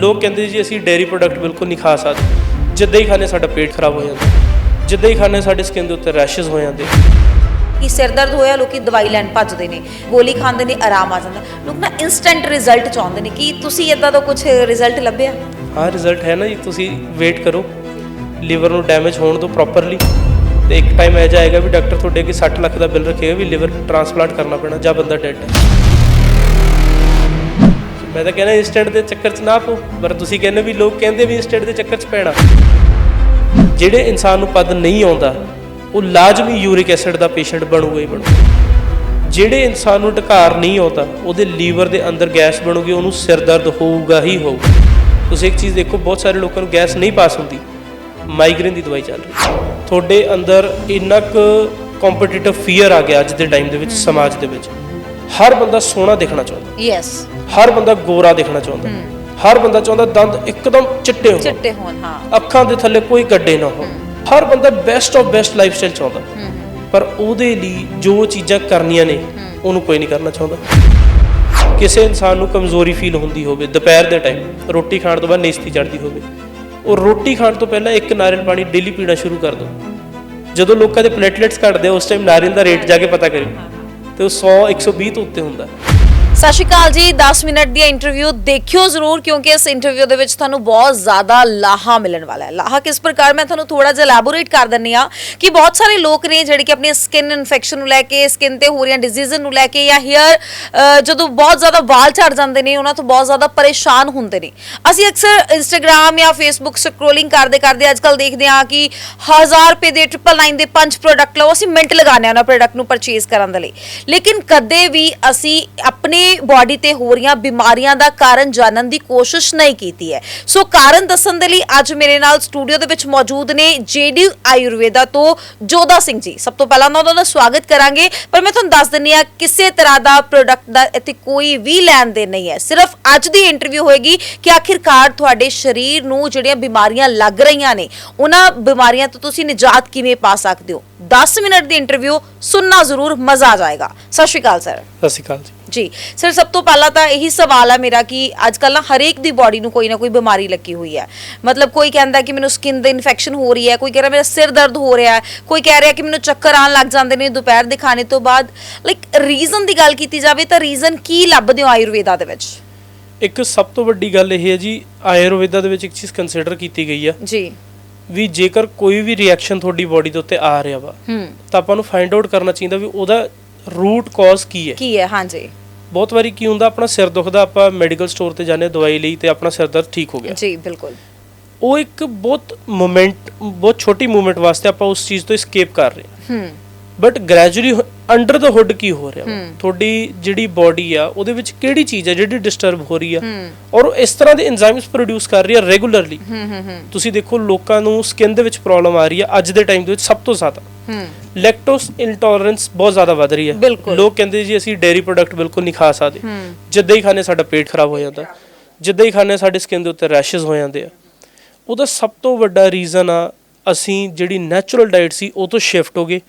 ਲੋਕ ਕਹਿੰਦੇ ਜੀ ਅਸੀਂ ਡੇਅਰੀ ਪ੍ਰੋਡਕਟ ਬਿਲਕੁਲ ਨਹੀਂ ਖਾ ਸਕਦੇ। ਜਿੱਦਾਂ ਹੀ ਖਾਣੇ ਸਾਡਾ ਪੇਟ ਖਰਾਬ ਹੋ ਜਾਂਦਾ। ਜਿੱਦਾਂ ਹੀ ਖਾਣੇ ਸਾਡੇ ਸਕਿਨ ਦੇ ਉੱਤੇ ਰੈਸ਼ਸ ਹੋ ਜਾਂਦੇ। ਕਿ ਸਿਰ ਦਰਦ ਹੋਇਆ ਲੋਕੀ ਦਵਾਈ ਲੈਣ ਭੱਜਦੇ ਨੇ ਗੋਲੀ ਖਾਂਦੇ ਨੇ ਆਰਾਮ ਆ ਜਾਂਦਾ। ਲੋਕ ਨਾ ਇਨਸਟੈਂਟ ਰਿਜ਼ਲਟ ਚਾਹੁੰਦੇ ਨੇ ਕਿ ਤੁਸੀਂ ਇਦਾਂ ਦਾ ਕੁਝ ਰਿਜ਼ਲਟ ਲੱਭਿਆ? ਹਾਂ ਰਿਜ਼ਲਟ ਹੈ ਨਾ ਜੀ ਤੁਸੀਂ ਵੇਟ ਕਰੋ। ਲੀਵਰ ਨੂੰ ਡੈਮੇਜ ਹੋਣ ਤੋਂ ਪ੍ਰੋਪਰਲੀ ਤੇ ਇੱਕ ਟਾਈਮ ਇਹ ਜਾਏਗਾ ਵੀ ਡਾਕਟਰ ਤੁਹਾਡੇ ਅੱਗੇ 60 ਲੱਖ ਦਾ ਬਿੱਲ ਰੱਖੇਗਾ ਵੀ ਲੀਵਰ ਟ੍ਰਾਂਸਪਲਾਂਟ ਕਰਨਾ ਪੈਣਾ ਜਾਂ ਬੰਦਾ ਡੈਡ ਹੈ। ਮੈਂ ਤਾਂ ਕਹਿੰਦਾ ਇੰਸਟੈਂਟ ਦੇ ਚੱਕਰ 'ਚ ਨਾ ਪੋ ਪਰ ਤੁਸੀਂ ਕਹਿੰਦੇ ਵੀ ਲੋਕ ਕਹਿੰਦੇ ਵੀ ਇੰਸਟੈਂਟ ਦੇ ਚੱਕਰ 'ਚ ਪੈਣਾ। ਜਿਹੜੇ ਇਨਸਾਨ ਨੂੰ ਪਦ ਨਹੀਂ ਆਉਂਦਾ, ਉਹ ਲਾਜ਼ਮੀ ਯੂਰਿਕ ਐਸਿਡ ਦਾ ਪੇਸ਼ੈਂਟ ਬਣੂਗਾ ਹੀ ਬਣੂਗਾ। ਜਿਹੜੇ ਇਨਸਾਨ ਨੂੰ ਢਕਾਰ ਨਹੀਂ ਆਉਂਦਾ, ਉਹਦੇ ਲੀਵਰ ਦੇ ਅੰਦਰ ਗੈਸ ਬਣੂਗੀ, ਉਹਨੂੰ ਸਿਰ ਦਰਦ ਹੋਊਗਾ ਹੀ ਹੋਊਗਾ ਤੁਸੀਂ ਇੱਕ ਚੀਜ਼ ਦੇਖੋ, ਬਹੁਤ ਸਾਰੇ ਲੋਕਾਂ ਨੂੰ ਗੈਸ ਨਹੀਂ ਪਾਸ ਹੁੰਦੀ। ਮਾਈਗ੍ਰੇਨ ਦੀ ਦਵਾਈ ਚੱਲ ਰਹੀ ਤੁਹਾਡੇ ਅੰਦਰ ਇੰਨਾ ਕੁ ਕੰਪੀਟੀਟਿਵ ਫੀਅਰ ਆ ਗਿਆ ਅੱਜ ਦੇ ਟਾਈਮ ਦੇ ਵਿੱਚ, ਸਮਾਜ ਦੇ ਵਿੱਚ। ਹਰ ਬੰਦਾ ਸੋਹਣਾ ਦਿਖਣਾ ਚਾਹੁੰਦਾ। ਯੈਸ ਹਰ ਬੰਦਾ ਗੋਰਾ ਦਿਖਣਾ ਚਾਹੁੰਦਾ। ਹਰ ਬੰਦਾ ਚਾਹੁੰਦਾ ਦੰਦ ਇੱਕਦਮ ਚਿੱਟੇ ਹੋਣ। ਚਿੱਟੇ ਹੋਣ ਹਾਂ। ਅੱਖਾਂ ਦੇ ਥੱਲੇ ਕੋਈ ਗੱਡੇ ਨਾ ਹੋਣ। ਹਰ ਬੰਦਾ best of best lifestyle ਚਾਹੁੰਦਾ ਪਰ ਉਹਦੇ ਲਈ ਜੋ ਚੀਜ਼ਾਂ ਕਰਨੀਆਂ ਨੇ ਉਹਨੂੰ ਕੋਈ ਨਹੀਂ ਕਰਨਾ ਚਾਹੁੰਦਾ। ਕਿਸੇ ਇਨਸਾਨ ਨੂੰ ਕਮਜ਼ੋਰੀ ਫੀਲ ਹੁੰਦੀ ਹੋਵੇ ਦੁਪਹਿਰ ਦੇ ਟਾਈਮ ਰੋਟੀ ਖਾਣ ਤੋਂ ਬਾਅਦ ਨੇਸਤੀ ਚੜਦੀ ਹੋਵੇ ਉਹ ਰੋਟੀ ਖਾਣ ਤੋਂ ਪਹਿਲਾਂ ਇੱਕ ਨਾਰੀਅਲ ਪਾਣੀ ਡੇਲੀ ਪੀਣਾ ਸ਼ੁਰੂ ਕਰ ਦਿਓ ਜਦੋਂ ਲੋਕਾਂ ਦੇ ਪਲੇਟਲੇਟਸ ਘਟਦੇ ਆ, ਉਸ ਟਾਈਮ ਨਾਰੀਅਲ ਦਾ ਰੇਟ ਜਾ ਕੇ ਪਤਾ ਕਰਿਓ ਤੇ ਉਹ 100 120 ਤੋਂ ਉੱਤੇ ਹੁੰਦਾ ਸਤਿ ਸ਼੍ਰੀ ਅਕਾਲ ਜੀ 10 ਮਿੰਟ ਦੀ ਇੰਟਰਵਿਊ ਦੇਖਿਓ ਜ਼ਰੂਰ, ਕਿਉਂਕਿ ਇਸ ਇੰਟਰਵਿਊ ਦੇ ਵਿੱਚ ਤੁਹਾਨੂੰ ਬਹੁਤ ਜ਼ਿਆਦਾ ਲਾਹਾ ਮਿਲਣ ਵਾਲਾ ਹੈ। ਲਾਹਾ ਕਿਸ ਪ੍ਰਕਾਰ? ਮੈਂ ਤੁਹਾਨੂੰ ਥੋੜਾ ਜਿਹਾ ਐਲੈਬੋਰੇਟ ਕਰ ਦਿੰਨੀ ਆ ਕਿ ਬਹੁਤ ਸਾਰੇ ਲੋਕ ਨੇ ਜਿਹੜੇ ਕਿ ਆਪਣੀ ਸਕਿਨ ਇਨਫੈਕਸ਼ਨ ਨੂੰ ਲੈ ਕੇ ਸਕਿਨ ਤੇ ਹੋ ਰਹੀਆਂ ਡਿਜ਼ੀਜ਼ ਨੂੰ ਲੈ ਕੇ ਜਾਂ ਹੇਅਰ ਜਦੋਂ ਬਹੁਤ ਜ਼ਿਆਦਾ ਵਾਲ ਝੜ ਜਾਂਦੇ ਨੇ, ਉਹਨਾਂ ਤੋਂ ਬਹੁਤ ਜ਼ਿਆਦਾ ਪਰੇਸ਼ਾਨ ਹੁੰਦੇ ਨੇ। ਅਸੀਂ ਅਕਸਰ ਇੰਸਟਾਗ੍ਰam ਜਾਂ ਫੇਸਬੁੱਕ ਸਕਰੋਲਿੰਗ ਕਰਦੇ ਕਰਦੇ ਅੱਜਕੱਲ ਦੇਖਦੇ ਹਾਂ ਕਿ 1000 ਰੁਪਏ ਦੇ 999 ਦੇ ਪੰਜ ਪ੍ਰੋਡਕਟ ਲਓ, ਅਸੀਂ ਮਿੰਟ ਲਗਾਉਂਦੇ ਹਾਂ ਉਹਨਾਂ ਪ੍ਰੋਡਕਟ ਨੂੰ ਪਰਚੇਸ ਕਰਨ ਦੇ ਲਈ। ਲੇਕਿਨ ਕਦੇ ਵੀ ਅਸੀਂ ਆਪਣੇ ਬਾਡੀ ਤੇ ਹੋ ਰਹੀਆਂ ਬਿਮਾਰੀਆਂ ਦਾ ਕਾਰਨ ਜਾਣਨ ਦੀ ਕੋਸ਼ਿਸ਼ ਨਹੀਂ ਕੀਤੀ ਹੈ। ਸੋ ਕਾਰਨ ਦੱਸਣ ਦੇ ਲਈ ਅੱਜ ਮੇਰੇ ਨਾਲ ਸਟੂਡੀਓ ਦੇ ਵਿੱਚ ਮੌਜੂਦ ਨੇ ਜੇਡੀ ਆਯੁਰਵੇਦਾ ਤੋਂ ਜੋਦਾ ਸਿੰਘ ਜੀ। ਸਭ ਤੋਂ ਪਹਿਲਾਂ ਮੈਂ ਉਹਨਾਂ ਦਾ ਸਵਾਗਤ ਕਰਾਂਗੇ, ਪਰ ਮੈਂ ਤੁਹਾਨੂੰ ਦੱਸ ਦਿੰਨੀ ਆ ਕਿਸੇ ਤਰ੍ਹਾਂ ਦਾ ਪ੍ਰੋਡਕਟ ਦਾ ਇੱਥੇ ਕੋਈ ਵੀ ਲੈਣ ਦੇਣ ਨਹੀਂ ਹੈ। ਸਿਰਫ ਅੱਜ ਦੀ ਇੰਟਰਵਿਊ ਹੋਏਗੀ ਕਿ ਆਖਿਰਕਾਰ ਤੁਹਾਡੇ ਸਰੀਰ ਨੂੰ ਜਿਹੜੀਆਂ ਬਿਮਾਰੀਆਂ ਲੱਗ ਰਹੀਆਂ ਨੇ, ਉਹਨਾਂ ਬਿਮਾਰੀਆਂ ਤੋਂ ਤੁਸੀਂ ਨਿਜਾਤ ਕਿਵੇਂ ਪਾ ਸਕਦੇ ਹੋ? 10 ਮਿੰਟ ਦੀ ਇੰਟਰਵਿਊ ਸੁਣਨਾ ਜ਼ਰੂਰ ਮਜ਼ਾ ਆ ਜਾਏਗਾ। ਸਤਿ ਸ਼੍ਰੀ ਅਕਾਲ, ਸਰ। ਸਤਿ ਸ਼੍ਰੀ ਅਕਾਲ ਜੀ। ਜੀ। ਸਰ ਸਭ ਤੋਂ ਪਹਿਲਾਂ ਤਾਂ ਇਹੀ ਸਵਾਲ ਹੈ ਮੇਰਾ ਕਿ ਅੱਜ ਕੱਲ੍ਹ ਨਾ ਹਰੇਕ ਦੀ ਬਾਡੀ ਨੂੰ ਕੋਈ ਨਾ ਕੋਈ ਬਿਮਾਰੀ ਲੱਗੀ ਹੋਈ ਹੈ। ਮਤਲਬ ਕੋਈ ਕਹਿੰਦਾ ਕਿ ਮੈਨੂੰ ਸਕਿਨ ਦੇ ਇਨਫੈਕਸ਼ਨ ਹੋ ਰਹੀ ਹੈ ਕੋਈ ਕਹਿ ਰਿਹਾ ਮੇਰਾ ਸਿਰ ਦਰਦ ਹੋ ਰਿਹਾ ਹੈ ਕੋਈ ਕਹਿ ਰਿਹਾ ਕਿ ਮੈਨੂੰ ਚੱਕਰ ਆਉਣ ਲੱਗ ਜਾਂਦੇ ਨੇ ਦੁਪਹਿਰ ਦੇ ਖਾਣੇ ਤੋਂ ਬਾਅਦ। ਲਾਈਕ ਰੀਜ਼ਨ ਦੀ ਗੱਲ ਕੀਤੀ ਜਾਵੇ ਤਾਂ ਰੀਜ਼ਨ ਕੀ ਲੱਭਦੇ ਹੋ ਆਯੁਰਵੇਦਾ ਦੇ ਵਿੱਚ? ਇੱਕ ਸਭ ਤੋਂ ਵੱਡੀ ਗੱਲ ਇਹ ਹੈ ਜੀ ਆਯੁਰਵੇਦਾ ਦੇ ਵਿੱਚ ਇੱਕ ਚੀਜ਼ ਕੰਸੀਡਰ ਕੀਤੀ ਗਈ ਆ। ਜੀ। ਵੀ ਜੇਕਰ ਕੋਈ ਵੀ ਰਿਐਕਸ਼ਨ ਤੁਹਾਡੀ ਬਾਡੀ ਦੇ ਉੱਤੇ ਆ ਰਿਹਾ ਵਾ ਹੂੰ। ਤਾਂ ਆਪਾਂ ਨੂੰ ਫਾਈਂਡ ਆਊਟ ਕਰਨਾ ਚਾਹੀਦਾ ਵੀ ਉਹਦਾ ਰੂਟ ਕਾਜ਼ ਕੀ ਹੈ। ਕੀ ਹੈ ਹਾਂਜੀ। ਬਹੁਤ ਵਾਰੀ ਕੀ ਹੁੰਦਾ ਆਪਣਾ ਸਿਰ ਦੁਖਦਾ ਆਪਾਂ ਮੈਡੀਕਲ ਸਟੋਰ ਤੇ ਜਾਂਦੇ ਦਵਾਈ ਲਈ ਤੇ ਆਪਣਾ ਸਿਰ ਦਰਦ ਠੀਕ ਹੋ ਗਿਆ। ਜੀ ਬਿਲਕੁਲ। ਉਹ ਇੱਕ ਬਹੁਤ ਮੂਮੈਂਟ ਬਹੁਤ ਛੋਟੀ ਮੂਮੈਂਟ ਵਾਸਤੇ ਆਪਾਂ ਉਸ ਚੀਜ਼ ਤੋਂ escape ਕਰ ਰਹੇ ਹਾਂ। ਹੂੰ। But gradually under the hood ਕੀ ਹੋ ਰਿਹਾ? ਤੁਹਾਡੀ ਜਿਹੜੀ ਬਾਡੀ ਆ ਉਹਦੇ ਵਿੱਚ ਕਿਹੜੀ ਚੀਜ਼ ਹੈ ਜਿਹੜੀ ਡਿਸਟਰਬ ਹੋ ਰਹੀ ਆ? ਔਰ ਇਸ ਤਰ੍ਹਾਂ ਦੇ ਐਂਜ਼ਾਈਮਸ ਪ੍ਰੋਡਿਊਸ ਕਰ ਰਹੀ ਆ ਰੈਗੂਲਰਲੀ ਤੁਸੀਂ ਦੇਖੋ ਲੋਕਾਂ ਨੂੰ ਸਕਿਨ ਦੇ ਵਿੱਚ ਪ੍ਰੋਬਲਮ ਆ ਰਹੀ ਆ ਅੱਜ ਦੇ ਟਾਈਮ ਦੇ ਵਿੱਚ ਸਭ ਤੋਂ ਜ਼ਿਆਦਾ। ਲੈਕਟੋਸ ਇੰਟੋਲਰੈਂਸ ਬਹੁਤ ਜ਼ਿਆਦਾ ਵੱਧ ਰਹੀ ਹੈ। ਲੋਕ ਕਹਿੰਦੇ ਜੀ ਅਸੀਂ ਡੇਅਰੀ ਪ੍ਰੋਡਕਟ ਬਿਲਕੁਲ ਨਹੀਂ ਖਾ ਸਕਦੇ। ਜਿੱਦਾਂ ਹੀ ਖਾਣੇ ਸਾਡਾ ਪੇਟ ਖਰਾਬ ਹੋ ਜਾਂਦਾ। ਜਿੱਦਾਂ ਹੀ ਖਾਣੇ ਸਾਡੇ ਸਕਿਨ ਦੇ ਉੱਤੇ ਰੈਸ਼ਸ ਹੋ ਜਾਂਦੇ ਆ। ਉਹਦਾ ਸਭ ਤੋਂ ਵੱਡਾ ਰੀਜ਼ਨ ਆ ਅਸੀਂ ਜਿਹੜੀ ਨੈਚੁਰਲ ਡਾਈਟ ਸੀ ਉਹ ਤੋਂ ਸ਼ਿਫਟ ਹੋ ਗਏ।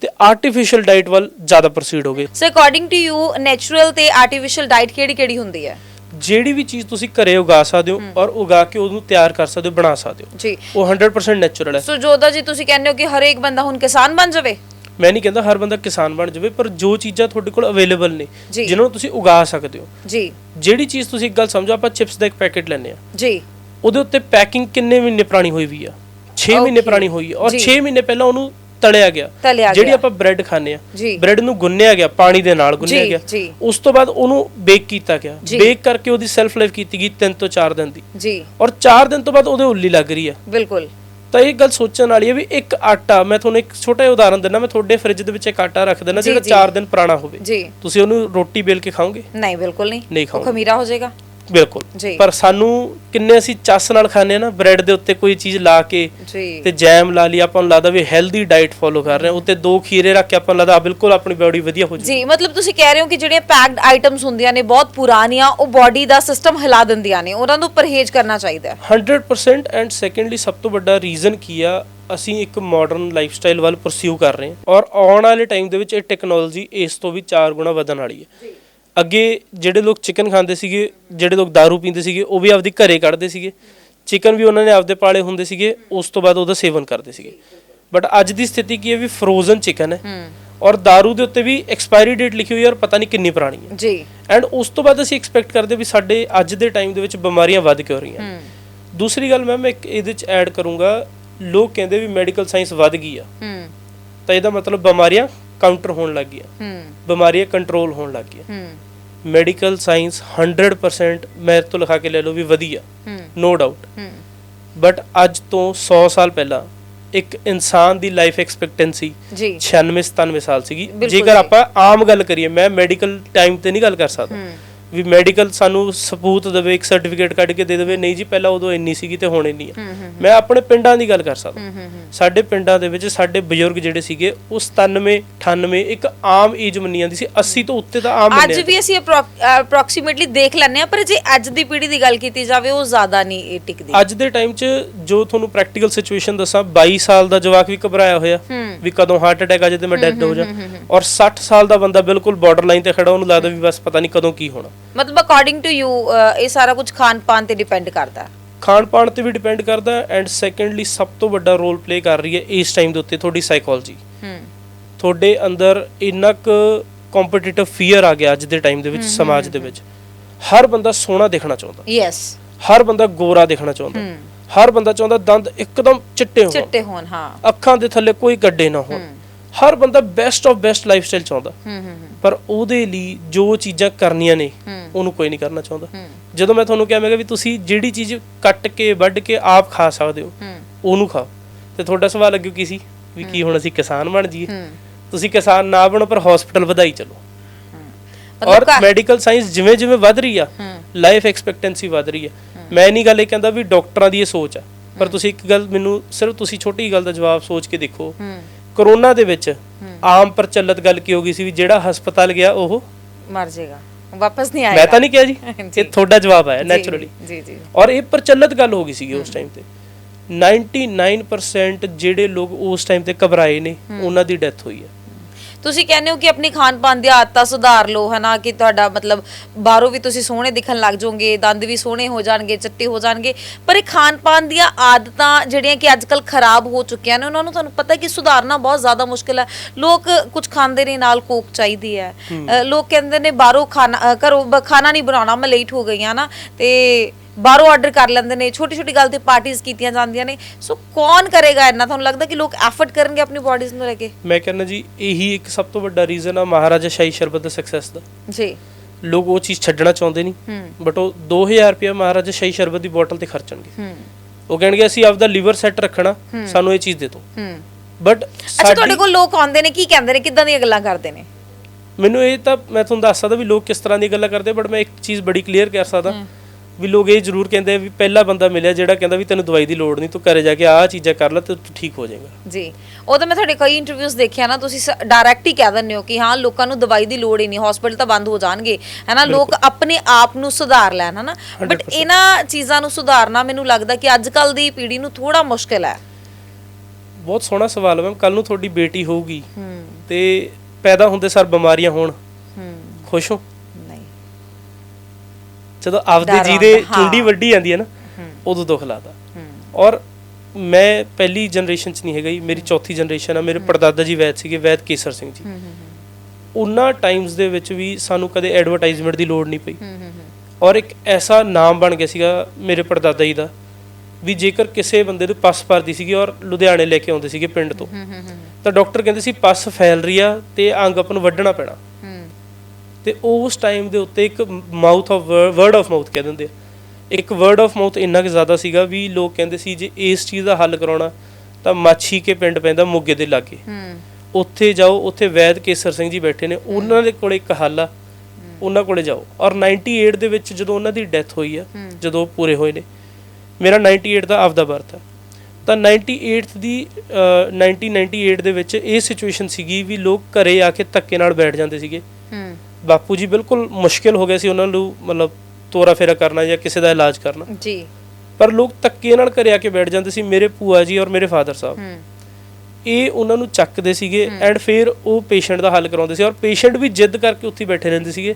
ਤੇ ਆਰਟੀਫੀਸ਼ੀਅਲ ਡਾਈਟ ਵੱਲ ਜ਼ਿਆਦਾ ਪ੍ਰੋਸੀਡ ਹੋ ਗਏ। So according to you natural ਤੇ ਆਰਟੀਫੀਸ਼ੀਅਲ ਡਾਈਟ ਕਿਹੜੀ ਕਿਹੜੀ ਹੁੰਦੀ ਹੈ? ਜਿਹੜੀ ਵੀ ਚੀਜ਼ ਤੁਸੀਂ ਘਰੇ ਉਗਾ ਸਕਦੇ ਹੋ ਔਰ ਉਗਾ ਕੇ ਉਹਨੂੰ ਤਿਆਰ ਕਰ ਸਕਦੇ ਹੋ ਬਣਾ ਸਕਦੇ ਹੋ। ਜੀ। ਉਹ 100% ਨੈਚੁਰਲ ਹੈ। ਸੋ ਜੋਦਾ ਜੀ ਤੁਸੀਂ ਕਹਿੰਦੇ ਹੋ ਕਿ ਹਰੇਕ ਬੰਦਾ ਹੁਣ ਕਿਸਾਨ ਬਣ ਜਾਵੇ? ਮੈਂ ਨਹੀਂ ਕਹਿੰਦਾ ਹਰ ਬੰਦਾ ਕਿਸਾਨ ਬਣ ਜਾਵੇ ਪਰ ਜੋ ਚੀਜ਼ਾਂ ਤੁਹਾਡੇ ਕੋਲ ਅਵੇਲੇਬਲ ਨੇ। ਜਿਨ੍ਹਾਂ ਨੂੰ ਤੁਸੀਂ ਉਗਾ ਸਕਦੇ ਹੋ। ਜੀ। ਜਿਹੜੀ ਚੀਜ਼ ਤੁਸੀਂ ਇੱਕ ਗੱਲ ਸਮਝੋ ਆਪਾਂ ਚਿਪਸ ਦਾ ਇੱਕ ਪੈਕੇਟ ਲੈਨੇ ਆ ਜੀ। ਉਹਦੇ ਉੱਤੇ ਪੈਕਿੰਗ ਕਿੰਨੇ ਮਹੀਨੇ ਪੁਰਾਣੀ ਹੋਈ ਵੀ ਆ? 6 ਮਹੀਨੇ. ਪੁਰਾਣੀ ਹੋਈ ਔਰ ਜੀ। 6 ਮਹੀਨੇ ਪਹਿਲਾਂ ਉਹਨੂੰ ਤਲਿਆ ਗਿਆ। ਤਲਿਆ ਜਿਹੜੀ ਗਿਆ। ਆਪਾਂ ਬ੍ਰੈਡ ਖਾਂਦੇ ਆ ਜੀ। ਬ੍ਰੈਡ ਨੂੰ ਗੁੰਨਿਆ ਗਿਆ ਪਾਣੀ ਦੇ ਨਾਲ ਗੁੰਨਿਆ ਜੀ, ਗਿਆ। ਜੀ। ਉਸ ਤੋਂ ਬਾਅਦ ਉਹਨੂੰ ਬੇਕ ਕੀਤਾ ਗਿਆ। ਜੀ। ਬੇਕ ਕਰਕੇ ਉਹਦੀ ਸੈਲਫ ਲਾਈਫ ਕੀਤੀ ਗਈ 3 ਤੋਂ 4 ਦਿਨ ਦੀ। ਜੀ। ਔਰ 4 ਦਿਨ ਤੋਂ ਬਾਅਦ ਉਹਦੇ ਉੱਲੀ ਲੱਗ ਰਹੀ ਆ। ਬਿਲਕੁਲ। ਤਾਂ ਇਹ ਗੱਲ ਸੋਚਣ ਵਾਲੀ ਹੈ ਵੀ ਇੱਕ ਆਟਾ ਮੈਂ ਤੁਹਾਨੂੰ ਇੱਕ ਛੋਟਾ ਜਿਹਾ ਉਦਾਹਰਨ ਦਿੰਦਾ ਮੈਂ ਤੁਹਾਡੇ ਫ੍ਰਿਜ ਦੇ ਵਿੱਚ ਇੱਕ ਆਟਾ ਰੱਖ ਦਿੰਦਾ ਜੀ, ਜਿਹੜਾ ਜੀ। 4 ਦਿਨ ਪੁਰਾਣਾ ਹੋਵੇ। ਜੀ। ਤੁਸੀਂ ਉਹਨੂੰ ਰੋਟੀ ਬੇਲ ਕੇ ਖਾਓਗੇ? ਨਹੀਂ ਬਿਲਕੁਲ ਨਹੀਂ। ਨਹੀਂ ਉਹ ਖਾਓਗੇ ਖਮੀਰਾ ਹੋ ਜਾਏਗਾ। ਬਿਲਕੁਲ। ਜੀ। ਪਰ ਸਾਨੂੰ ਕਿੰਨੇ ਅਸੀਂ ਚੱਸ ਨਾਲ ਖਾਂਦੇ ਆ ਨਾ ਬ੍ਰੈਡ ਦੇ ਉੱਤੇ ਕੋਈ ਚੀਜ਼ ਲਾ ਕੇ ਜੀ। ਤੇ ਜੈਮ ਲਾ ਲਈ ਆਪਾਂ ਨੂੰ ਲੱਗਦਾ ਵੀ ਹੈਲਦੀ ਡਾਈਟ ਫੋਲੋ ਕਰ ਰਹੇ ਹਾਂ। ਉੱਤੇ ਦੋ ਖੀਰੇ ਰੱਖ ਕੇ ਆਪਾਂ ਨੂੰ ਲੱਗਦਾ ਬਿਲਕੁਲ ਆਪਣੀ ਬਾਡੀ ਵਧੀਆ ਹੋ ਜੀ ਜੀ ਮਤਲਬ ਤੁਸੀਂ ਕਹਿ ਰਹੇ ਹੋ ਕਿ ਜਿਹੜੀਆਂ ਪੈਕਡ ਆਈਟਮਸ ਹੁੰਦੀਆਂ ਨੇ ਬਹੁਤ ਪੁਰਾਣੀਆਂ ਉਹ ਬਾਡੀ ਦਾ ਸਿਸਟਮ ਹਿਲਾ ਦਿੰਦੀਆਂ ਨੇ। ਉਹਨਾਂ ਨੂੰ ਪਰਹੇਜ਼ ਕਰਨਾ ਚਾਹੀਦਾ ਹੈ। 100% ਐਂਡ ਸੈਕੰਡਲੀ ਸਭ ਤੋਂ ਵੱਡਾ ਰੀਜ਼ਨ ਕੀ ਆ ਅਸੀਂ ਇੱਕ ਮਾਡਰਨ ਲਾਈਫਸਟਾਈਲ ਵੱਲ ਪਰਸਿਊ ਕਰ ਰਹੇ ਹਾਂ। ਔਰ ਆਉਣ ਵਾਲੇ ਟਾਈਮ ਦੇ ਵਿੱਚ ਇਹ ਟੈਕਨੋਲੋਜੀ ਇਸ ਤੋਂ ਵੀ 4 ਗੁਣਾ ਵਧਣ ਵਾਲੀ ਹੈ। ਅੱਗੇ ਜਿਹੜੇ ਲੋਕ ਚਿਕਨ ਖਾਂਦੇ ਸੀਗੇ ਜਿਹੜੇ ਲੋਕ दारू ਪੀਂਦੇ ਸੀਗੇ ਉਹ ਵੀ ਆਪਦੀ ਘਰੇ ਕੱਢਦੇ ਸੀਗੇ ਚਿਕਨ ਵੀ ਉਹਨਾਂ ਨੇ ਆਪਦੇ ਪਾਲੇ ਹੁੰਦੇ ਸੀਗੇ ਉਸ ਤੋਂ ਬਾਅਦ ਉਹਦਾ ਸੇਵਨ ਕਰਦੇ ਸੀਗੇ ਬਟ ਅੱਜ ਦੀ ਸਥਿਤੀ ਕੀ ਹੈ ਵੀ ਫਰੋਜ਼ਨ ਚਿਕਨ ਹੈ ਹੂੰ ਔਰ दारू ਦੇ ਉੱਤੇ ਵੀ ਐਕਸਪਾਇਰੀ ਡੇਟ ਲਿਖੀ ਹੋਈ ਹੈ ਔਰ ਪਤਾ ਨਹੀਂ ਕਿੰਨੀ ਪੁਰਾਣੀ ਹੈ ਜੀ ਐਂਡ ਉਸ ਤੋਂ ਬਾਅਦ ਅਸੀਂ ਐਕਸਪੈਕਟ ਕਰਦੇ ਵੀ ਸਾਡੇ ਅੱਜ ਦੇ ਟਾਈਮ ਦੇ ਵਿੱਚ ਬਿਮਾਰੀਆਂ ਵੱਧ ਕਿਉਂ ਰਹੀਆਂ ਹੂੰ ਦੂਸਰੀ ਗੱਲ ਮੈਂ ਇੱਕ ਇਹਦੇ ਚ ਐਡ ਕਰੂੰਗਾ ਲੋਕ ਕਹਿੰਦੇ ਵੀ ਮੈਡੀਕਲ ਸਾਇੰਸ ਵੱਧ ਗਈ ਆ ਹੂੰ ਤਾਂ ਇਹਦਾ ਮਤਲਬ ਬਿਮਾਰੀਆਂ ਕਾਊਂਟਰ ਹੋਣ ਲੱਗ ਗਈਆਂ ਹੂੰ ਬਿਮਾਰੀਆਂ ਕੰਟਰੋਲ ਹੋਣ ਲੱਗ ਗਈਆਂ ਹੂੰ ਮੈਡੀਕਲ ਸਾਇੰਸ 100% ਮੇਰੇ ਤੋਂ ਲਿਖਾ ਕੇ ਲੈ ਲਓ ਵੀ ਵਧੀਆ ਹੂੰ। ਨੋ ਡਾਊਟ ਹੂੰ। ਬਟ ਅੱਜ ਤੋਂ 100 ਸਾਲ ਪਹਿਲਾਂ ਇੱਕ ਇਨਸਾਨ ਦੀ ਲਾਈਫ ਐਕਸਪੈਕਟੈਂਸੀ ਜੀ। 96 97 ਸਾਲ ਸੀਗੀ। ਜੇਕਰ। ਆਪਾਂ ਆਮ ਗੱਲ ਕਰੀਏ ਮੈਂ ਮੈਡੀਕਲ ਟਾਈਮ ਤੇ ਨਹੀਂ ਗੱਲ ਕਰ ਸਕਦਾ। ਹੂੰ। ਵੀ ਮੈਡੀਕਲ ਸਾਨੂੰ ਸਬੂਤ ਦੇਵੇ ਇੱਕ ਸਰਟੀਫਿਕੇਟ ਕੱਢ ਕੇ ਦੇ ਦੇਵੇ ਨਹੀਂ ਜੀ ਪਹਿਲਾਂ ਉਦੋਂ ਇੰਨੀ ਸੀਗੀ ਤੇ ਹੁਣ ਇੰਨੀ ਆ। ਮੈਂ ਆਪਣੇ ਪਿੰਡਾਂ ਦੀ ਗੱਲ ਕਰ ਸਕਦਾ। ਸਾਡੇ ਪਿੰਡਾਂ ਦੇ ਵਿੱਚ ਸਾਡੇ ਬਜ਼ੁਰਗ ਜਿਹੜੇ ਸੀਗੇ ਉਹ 97 98 ਇੱਕ ਆਮ ਏਜ ਮੰਨੀ ਜਾਂਦੀ ਸੀ 80 ਤੋਂ ਉੱਤੇ ਤਾਂ ਆਮ ਅੱਜ ਮੰਨਿਆ ਵੀ ਅਸੀਂ ਅਪਰੋਕਸੀਮੇਟਲੀ ਦੇਖ ਲੈਂਦੇ ਆ ਪਰ ਜੇ ਅੱਜ ਦੀ ਪੀੜ੍ਹੀ ਦੀ ਗੱਲ ਕੀਤੀ ਜਾਵੇ ਉਹ ਜ਼ਿਆਦਾ ਨਹੀਂ ਇਹ ਟਿਕਦੀ। ਅੱਜ ਦੇ ਟਾਈਮ 'ਚ ਜੋ ਤੁਹਾਨੂੰ ਪ੍ਰੈਕਟੀਕਲ ਸਿਚੁਏਸ਼ਨ ਦੱਸਾਂ 22 ਸਾਲ ਦਾ ਜਵਾਕ ਵੀ ਘਬਰਾਇਆ ਹੋਇਆ ਵੀ ਕਦੋਂ ਹਾਰਟ ਅਟੈਕ ਆ ਜੇ ਤੇ ਮੈਂ ਡੈਡ ਹੋ ਜਾ। ਔਰ 60 ਸਾਲ ਦਾ ਬੰਦਾ ਬਿਲਕੁਲ ਬਾਰਡਰ ਲਾਈਨ ਤੇ ਖੜਾ ਉਹਨੂੰ ਲੱਗਦਾ ਵੀ ਬਸ ਪਤਾ ਨਹੀਂ ਕਦੋਂ ਕੀ ਹੋਣਾ। ਮਤਲਬ ਅਕੋਰਡਿੰਗ ਟੂ ਯੂ ਇਹ ਸਾਰਾ ਕੁਝ ਖਾਣ ਪਾਣ ਤੇ ਡਿਪੈਂਡ ਕਰਦਾ? ਖਾਣ ਪਾਣ ਤੇ ਵੀ ਡਿਪੈਂਡ ਕਰਦਾ ਐਂਡ ਸੈਕੰਡਲੀ ਸਭ ਤੋਂ ਵੱਡਾ ਰੋਲ ਪਲੇ ਕਰ ਰਹੀ ਹੈ ਇਸ ਟਾਈਮ ਦੇ ਉੱਤੇ ਤੁਹਾਡੀ ਸਾਈਕੋਲੋਜੀ ਹੂੰ। ਤੁਹਾਡੇ ਅੰਦਰ ਇੰਨਾ ਕੁ ਕੰਪੀਟੀਟਿਵ ਫੀਅਰ ਆ ਗਿਆ ਅੱਜ ਦੇ ਟਾਈਮ ਦੇ ਵਿੱਚ ਸਮਾਜ ਦੇ ਵਿੱਚ। ਹਰ ਬੰਦਾ ਸੋਹਣਾ ਦਿਖਣਾ ਚਾਹੁੰਦਾ। ਯੈਸ ਹਰ ਬੰਦਾ ਗੋਰਾ ਦਿਖਣਾ ਚਾਹੁੰਦਾ। ਹਰ ਬੰਦਾ ਚਾਹੁੰਦਾ ਦੰਦ ਇੱਕਦਮ ਚਿੱਟੇ ਹੋਣ। ਚਿੱਟੇ ਹੋਣ ਹਾਂ। ਅੱਖਾਂ ਦੇ ਥੱਲੇ ਕੋਈ ਗੱਡੇ ਨਾ ਹੋਣ। ਹਰ ਬੰਦਾ best of best lifestyle ਚਾਹੁੰਦਾ ਪਰ ਉਹਦੇ ਲਈ ਜੋ ਚੀਜ਼ਾਂ ਕਰਨੀਆਂ ਨੇ ਉਹਨੂੰ ਕੋਈ ਨਹੀਂ ਕਰਨਾ ਚਾਹੁੰਦਾ। ਜਦੋਂ ਮੈਂ ਤੁਹਾਨੂੰ ਕਿਹਾ ਮੈਂ ਕਿ ਵੀ ਤੁਸੀਂ ਜਿਹੜੀ ਚੀਜ਼ ਕੱਟ ਕੇ ਵੱਢ ਕੇ ਆਪ ਖਾ ਸਕਦੇ ਹੋ ਉਹਨੂੰ ਖਾਓ। ਤੇ ਤੁਹਾਡਾ ਸਵਾਲ ਅੱਗੇ ਕੀ ਸੀ? ਵੀ ਕੀ ਹੁਣ ਅਸੀਂ ਕਿਸਾਨ ਬਣ ਜਾਈਏ? ਤੁਸੀਂ ਕਿਸਾਨ ਨਾ ਬਣੋ ਪਰ ਹਸਪੀਟਲ ਵਧਾਈ ਚਲੋ। ਔਰ ਮੈਡੀਕਲ ਸਾਇੰਸ ਜਿਵੇਂ ਜਿਵੇਂ ਵੱਧ ਰਹੀ ਆ ਲਾਈਫ ਐਕਸਪੈਕਟੈਂਸੀ ਵੱਧ ਰਹੀ ਆ। ਮੈਂ ਨਹੀਂ ਗੱਲ ਇਹ ਕਹਿੰਦਾ ਵੀ ਡਾਕਟਰਾਂ ਦੀ ਇਹ ਸੋਚ ਆ। ਪਰ ਤੁਸੀਂ ਇੱਕ ਗੱਲ ਮੈਨੂੰ ਸਿਰਫ ਤੁਸੀਂ ਛੋਟੀ ਗੱਲ ਦਾ ਜਵਾਬ ਸੋਚ ਕੇ ਦੇਖੋ। ਕਰੋਨਾ ਦੇ ਵਿੱਚ ਆਮ ਪ੍ਰਚਲਿਤ ਗੱਲ ਕੀ ਹੋ ਗਈ ਸੀ ਵੀ ਜਿਹੜਾ ਹਸਪਤਾਲ ਗਿਆ ਉਹ ਮਰ ਜਾਏਗਾ ਵਾਪਸ ਨਹੀਂ ਆਏਗਾ। ਮੈਂ ਤਾਂ ਨਹੀਂ ਕਿਹਾ ਜੀ। ਇਹ ਤੁਹਾਡਾ ਜਵਾਬ ਆਇਆ ਨੈਚੁਰਲੀ ਜੀ ਜੀ। ਔਰ ਇਹ ਪ੍ਰਚਲਿਤ ਗੱਲ ਹੋ ਗਈ ਸੀਗੀ ਉਸ ਟਾਈਮ ਤੇ। 99% ਜਿਹੜੇ ਲੋਕ ਉਸ ਟਾਈਮ ਤੇ ਘਬਰਾਏ ਨੇ ਉਹਨਾਂ ਦੀ ਡੈਥ ਹੋਈ ਹੈ। ਤੁਸੀਂ ਕਹਿੰਦੇ ਹੋ ਕਿ ਆਪਣੀ ਖਾਣ ਪਾਣ ਦੀ ਆਦਤਾਂ ਸੁਧਾਰ ਲਓ ਹਨਾ ਕਿ ਤੁਹਾਡਾ ਮਤਲਬ ਬਾਹਰੋਂ ਵੀ ਤੁਸੀਂ ਸੋਹਣੇ ਦਿਖਣ ਲੱਗ ਜਾਓਗੇ ਦੰਦ ਵੀ ਸੋਹਣੇ ਹੋ ਜਾਣਗੇ ਚਿੱਟੇ ਹੋ ਜਾਣਗੇ ਪਰ ਇਹ ਖਾਣ ਪਾਣ ਦੀਆਂ ਆਦਤਾਂ ਜਿਹੜੀਆਂ ਕਿ ਅੱਜਕੱਲ ਖਰਾਬ ਹੋ ਚੁੱਕੀਆਂ ਨੇ ਉਹਨਾਂ ਨੂੰ ਤੁਹਾਨੂੰ ਪਤਾ ਕਿ ਸੁਧਾਰਨਾ ਬਹੁਤ ਜ਼ਿਆਦਾ ਮੁਸ਼ਕਿਲ ਹੈ। ਲੋਕ ਕੁਝ ਖਾਂਦੇ ਨੇ ਨਾਲ ਕੋਕ ਚਾਹੀਦੀ ਹੈ। ਅ, ਲੋਕ ਕਹਿੰਦੇ ਨੇ ਬਾਹਰੋਂ ਖਾਣਾ ਅ, ਘਰੋਂ ਬ- ਖਾਣਾ ਨਹੀਂ ਬਣਾਉਣਾ ਮੈਂ ਲੇਟ ਹੋ ਗਈ ਹਾਂ ਨਾ ਤੇ ਬਾਹਰੋਂ ਆਰਡਰ ਕਰ ਲੈਂਦੇ ਨੇ ਛੋਟੀ ਛੋਟੀ ਗੱਲ ਤੇ ਪਾਰਟੀਆਂ ਕੀਤੀਆਂ ਜਾਂਦੀਆਂ ਨੇ। ਸੋ ਕੌਣ ਕਰੇਗਾ ਇੰਨਾ? ਤੁਹਾਨੂੰ ਲੱਗਦਾ ਕਿ ਲੋਕ ਐਫਰਟ ਕਰਨਗੇ ਆਪਣੀ ਬਾਡੀਜ਼ ਨੂੰ ਲੈ ਕੇ? ਮੈਂ ਕਹਿੰਦਾ ਜੀ ਇਹੀ ਇੱਕ ਸਭ ਤੋਂ ਵੱਡਾ ਰੀਜ਼ਨ ਆ ਮਹਾਰਾਜਾ ਸ਼ਾਹੀ ਸ਼ਰਬਤ ਦੇ ਸਕਸੈਸ ਦਾ। ਜੀ। ਲੋਕ ਉਹ ਚੀਜ਼ ਛੱਡਣਾ ਚਾਹੁੰਦੇ ਨਹੀਂ। ਬਟ ਉਹ 2000 ਰੁਪਏ ਮਹਾਰਾਜਾ ਸ਼ਾਹੀ ਸ਼ਰਬਤ ਦੀ ਬੋਤਲ ਤੇ ਖਰਚਣਗੇ। ਉਹ ਕਹਿਣਗੇ ਅਸੀਂ ਆਪਦਾ ਲੀਵਰ ਸੈੱਟ ਰੱਖਣਾ ਸਾਨੂੰ ਇਹ ਚੀਜ਼ ਦੇ ਦਿਓ। ਬਟ ਅੱਛਾ ਤੁਹਾਡੇ ਕੋਲ ਲੋਕ ਆਉਂਦੇ ਨੇ ਕੀ ਕਹਿੰਦੇ ਨੇ ਕਿੱਦਾਂ ਦੀਆਂ ਗੱਲਾਂ ਕਰਦੇ ਨੇ? ਮੈਨੂੰ ਇਹ ਤਾਂ ਮੈਂ ਤੁਹਾਨੂੰ ਦੱਸ ਸਕਦਾ ਵੀ ਲੋਕ ਕਿਸ ਤਰ੍ਹਾਂ ਦੀ ਗੱਲਾਂ ਕਰਦੇ ਬਟ ਮੈਂ ਇੱਕ ਚੀਜ਼ ਬੜੀ ਕਲੀਅਰ ਕਰ ਸਕਦਾ। ਵੀ ਲੋਕ ਇਹ ਜ਼ਰੂਰ ਕਹਿੰਦੇ ਵੀ ਪਹਿਲਾ ਬੰਦਾ ਮਿਲਿਆ ਜਿਹੜਾ ਕਹਿੰਦਾ ਵੀ ਤੈਨੂੰ ਦਵਾਈ ਦੀ ਲੋੜ ਨਹੀਂ ਤੂੰ ਘਰੇ ਜਾ ਕੇ ਆਹ ਚੀਜ਼ਾਂ ਕਰ ਲੈ ਤੇ ਤੂੰ ਠੀਕ ਹੋ ਜਾਏਗਾ। ਜੀ। ਉਹ ਤਾਂ ਮੈਂ ਤੁਹਾਡੇ ਕਈ ਇੰਟਰਵਿਊਜ਼ ਦੇਖਿਆ ਨਾ ਤੁਸੀਂ ਡਾਇਰੈਕਟ ਹੀ ਕਹਿ ਦਿੰਦੇ ਹੋ ਕਿ ਹਾਂ ਲੋਕਾਂ ਨੂੰ ਦਵਾਈ ਦੀ ਲੋੜ ਹੀ ਨਹੀਂ ਹਸਪੀਟਲ ਤਾਂ ਬੰਦ ਹੋ ਜਾਣਗੇ। ਹੈਨਾ ਲੋਕ ਆਪਣੇ ਆਪ ਨੂੰ ਸੁਧਾਰ ਲੈਣ ਹਨਾ ਬਟ ਇਹਨਾਂ ਚੀਜ਼ਾਂ ਨੂੰ ਸੁਧਾਰਨਾ ਮੈਨੂੰ ਲੱਗਦਾ ਕਿ ਅੱਜ ਕੱਲ ਦੀ ਪੀੜ੍ਹੀ ਨੂੰ ਥੋੜਾ ਮੁਸ਼ਕਿਲ ਹੈ। ਬਹੁਤ ਸੋਹਣਾ ਸਵਾਲ ਹੈ ਮੈਮ ਕੱਲ ਨੂੰ ਤੁਹਾਡੀ ਬੇਟੀ ਹੋਊਗੀ ਤੇ ਪੈਦਾ ਹੁੰਦੇ ਸਰ ਬਿਮਾਰੀਆਂ ਹੋਣ। ਖੁਸ਼ ਹੋ? ਜਦੋਂ ਆਪਦੇ ਜੀ ਦੇ। ਚੁੰਡੀ ਵੱਡੀ ਜਾਂਦੀ ਹੈ ਨਾ ਉਦੋਂ ਦੁੱਖ ਲੱਗਦਾ। ਔਰ ਮੈਂ ਪਹਿਲੀ ਜਨਰੇਸ਼ਨ ਚ ਨਹੀਂ ਹੈਗਾ ਜੀ ਮੇਰੀ ਚੌਥੀ ਜਨਰੇਸ਼ਨ ਆ ਮੇਰੇ ਪੜਦਾਦਾ ਜੀ ਵੈਦ ਸੀਗੇ ਵੈਦ ਕੇਸਰ ਸਿੰਘ ਜੀ। ਉਹਨਾਂ ਟਾਈਮਸ ਦੇ ਵਿੱਚ ਵੀ ਸਾਨੂੰ ਕਦੇ ਐਡਵਰਟਾਈਜ਼ਮੈਂਟ ਦੀ ਲੋੜ ਨਹੀਂ ਪਈ। ਔਰ ਇੱਕ ਐਸਾ ਨਾਮ ਬਣ ਗਿਆ ਸੀਗਾ ਮੇਰੇ ਪੜਦਾਦਾ ਜੀ ਦਾ ਵੀ ਜੇਕਰ ਕਿਸੇ ਬੰਦੇ ਨੂੰ ਪਸ ਭਰਦੀ ਸੀਗੀ ਔਰ ਲੁਧਿਆਣੇ ਲੈ ਕੇ ਆਉਂਦੇ ਸੀਗੇ ਪਿੰਡ ਤੋਂ ਤਾਂ ਡਾਕਟਰ ਕਹਿੰਦੇ ਸੀ ਪਸ ਫੈਲ ਰਹੀ ਆ ਤੇ ਅੰਗ ਆਪਾਂ ਨੂੰ ਵੱਢਣਾ ਪੈਣਾ। ਤੇ ਉਸ ਟਾਈਮ ਦੇ ਉੱਤੇ ਇੱਕ mouth of word of mouth ਕਹਿ ਦਿੰਦੇ ਆ। ਇੱਕ ਵਰਡ ਆਫ ਮਾਊਥ ਇੰਨਾ ਕਿ ਜ਼ਿਆਦਾ ਸੀਗਾ ਵੀ ਲੋਕ ਕਹਿੰਦੇ ਸੀ ਜੇ ਇਸ ਚੀਜ਼ ਦਾ ਹੱਲ ਕਰਾਉਣਾ ਤਾਂ ਮਾਛੀ ਕੇ ਪਿੰਡ ਪੈਂਦਾ ਮੋਗੇ ਦੇ ਲਾਗੇ। ਹੂੰ। ਉੱਥੇ ਜਾਓ ਉੱਥੇ ਵੈਦ ਕੇਸਰ ਸਿੰਘ ਜੀ ਬੈਠੇ ਨੇ ਉਹਨਾਂ ਦੇ ਕੋਲ ਇੱਕ ਹੱਲ ਆ। ਉਹਨਾਂ ਕੋਲੇ ਜਾਓ। ਔਰ 98 ਦੇ ਵਿੱਚ ਜਦੋਂ ਉਹਨਾਂ ਦੀ ਡੈਥ ਹੋਈ ਆ। ਜਦੋਂ ਪੂਰੇ ਹੋਏ ਨੇ। ਮੇਰਾ 98 ਦਾ ਆਪਦਾ ਬਰਥ ਆ। ਤਾਂ 98 ਦੀ ਅਹ, 1998 ਦੇ ਵਿੱਚ ਇਹ ਸਿਚੁਏਸ਼ਨ ਸੀਗੀ ਵੀ ਲੋਕ ਘਰੇ ਆ ਕੇ ਧੱਕੇ ਨਾਲ ਬੈਠ ਜਾਂਦੇ ਸੀਗੇ। ਹੂੰ। ਬਾਪੂ ਜੀ ਬਿਲਕੁਲ ਮੁਸ਼ਕਿਲ ਹੋ ਗਿਆ ਸੀ ਉਹਨਾਂ ਨੂੰ ਮਤਲਬ ਤੋਰਾ ਫੇਰਾ ਕਰਨਾ ਜਾਂ ਕਿਸੇ ਦਾ ਇਲਾਜ ਕਰਨਾ। ਜੀ। ਪਰ ਲੋਕ ਧੱਕੇ ਨਾਲ ਘਰੇ ਆ ਕੇ ਬੈਠ ਜਾਂਦੇ ਸੀ ਮੇਰੇ ਭੂਆ ਜੀ ਔਰ ਮੇਰੇ ਫਾਦਰ ਸਾਹਿਬ। ਇਹ ਉਹਨਾਂ ਨੂੰ ਚੱਕਦੇ ਸੀਗੇ ਐਂਡ ਫਿਰ ਉਹ ਪੇਸ਼ੈਂਟ ਦਾ ਹੱਲ ਕਰਾਉਂਦੇ ਸੀ ਔਰ ਪੇਸ਼ੈਂਟ ਵੀ ਜਿੱਦ ਕਰਕੇ ਉੱਥੇ ਬੈਠੇ ਰਹਿੰਦੇ ਸੀਗੇ।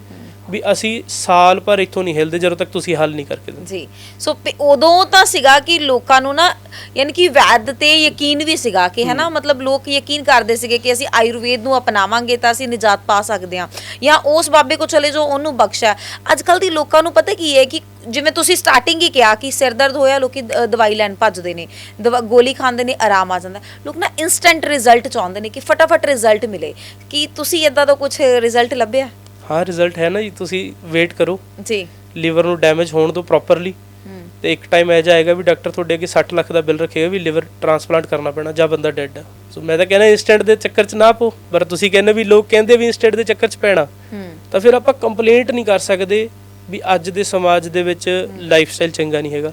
ਵੀ ਅਸੀਂ ਸਾਲ ਭਰ ਇੱਥੋਂ ਨਹੀਂ ਹਿਲਦੇ ਜਦੋਂ ਤੱਕ ਤੁਸੀਂ ਹੱਲ ਨਹੀਂ ਕਰਕੇ ਦਿੰਦੇ। ਜੀ। ਸੋ ਉਦੋਂ ਤਾਂ ਸੀਗਾ ਕਿ ਲੋਕਾਂ ਨੂੰ ਨਾ ਯਾਨੀ ਕਿ ਵੈਦ ਤੇ ਯਕੀਨ ਵੀ ਸੀਗਾ ਕਿ ਹੈ। ਨਾ ਮਤਲਬ ਲੋਕ ਯਕੀਨ ਕਰਦੇ ਸੀਗੇ ਕਿ ਅਸੀਂ ਆਯੁਰਵੇਦ ਨੂੰ ਅਪਣਾਵਾਂਗੇ ਤਾਂ ਅਸੀਂ ਨਿਜਾਤ ਪਾ ਸਕਦੇ ਹਾਂ। ਜਾਂ ਉਸ ਬਾਬੇ ਕੋ ਚਲੇ ਜੋ ਉਹਨੂੰ ਬਖਸ਼ਾ ਅੱਜ ਕੱਲ ਦੀ ਲੋਕਾਂ ਨੂੰ ਪਤਾ ਕੀ ਹੈ ਕਿ ਜਿਵੇਂ ਤੁਸੀਂ ਸਟਾਰਟਿੰਗ ਹੀ ਕਿਹਾ ਕਿ ਸਿਰ ਦਰਦ ਹੋਇਆ ਲੋਕੀ ਦ- ਦਵਾਈ ਲੈਣ ਭੱਜਦੇ ਨੇ ਦਵਾ- ਗੋਲੀ ਖਾਂਦੇ ਨੇ ਆਰਾਮ ਆ ਜਾਂਦਾ। ਲੋਕ ਨਾ ਇਨਸਟੈਂਟ ਰਿਜ਼ਲਟ ਚਾਹੁੰਦੇ ਨੇ ਕਿ ਫਟਾਫਟ ਰਿਜ਼ਲਟ ਮਿਲੇ। ਕੀ ਤੁਸੀਂ ਇਦਾਂ ਦਾ ਕੁਝ ਰਿਜ਼ਲਟ ਲੱਭਿਆ? ਹਾਂ ਰਿਜ਼ਲਟ ਹੈ ਨਾ ਜੀ ਤੁਸੀਂ ਵੇਟ ਕਰੋ। ਜੀ। ਲੀਵਰ ਨੂੰ ਡੈਮੇਜ ਹੋਣ ਤੋਂ ਪ੍ਰੋਪਰਲੀ ਤੇ ਇੱਕ ਟਾਈਮ ਇਹ ਜਾਏਗਾ ਵੀ ਡਾਕਟਰ ਤੁਹਾਡੇ ਅੱਗੇ 60 ਲੱਖ ਦਾ ਬਿੱਲ ਰੱਖੇਗਾ ਵੀ ਲਿਵਰ ਟ੍ਰਾਂਸਪਲਾਂਟ ਕਰਨਾ ਪੈਣਾ ਜਾਂ ਬੰਦਾ ਡੈੱਡ ਆ। ਸੋ ਮੈਂ ਤਾਂ ਕਹਿੰਦਾ ਇਨਸਟੈਂਟ ਦੇ ਚੱਕਰ 'ਚ ਨਾ ਪੋ ਪਰ ਤੁਸੀਂ ਕਹਿੰਦੇ ਵੀ ਲੋਕ ਕਹਿੰਦੇ ਵੀ ਇਨਸਟੈਂਟ ਦੇ ਚੱਕਰ 'ਚ ਪੈਣਾ। ਤਾਂ ਫਿਰ ਆਪਾਂ ਕੰਪਲੇਂਟ ਨਹੀਂ ਕਰ ਸਕਦੇ। ਵੀ ਅੱਜ ਦੇ ਸਮਾਜ ਦੇ ਵਿੱਚ ਲਾਈਫ ਸਟਾਈਲ ਚੰਗਾ ਨਹੀਂ ਹੈਗਾ।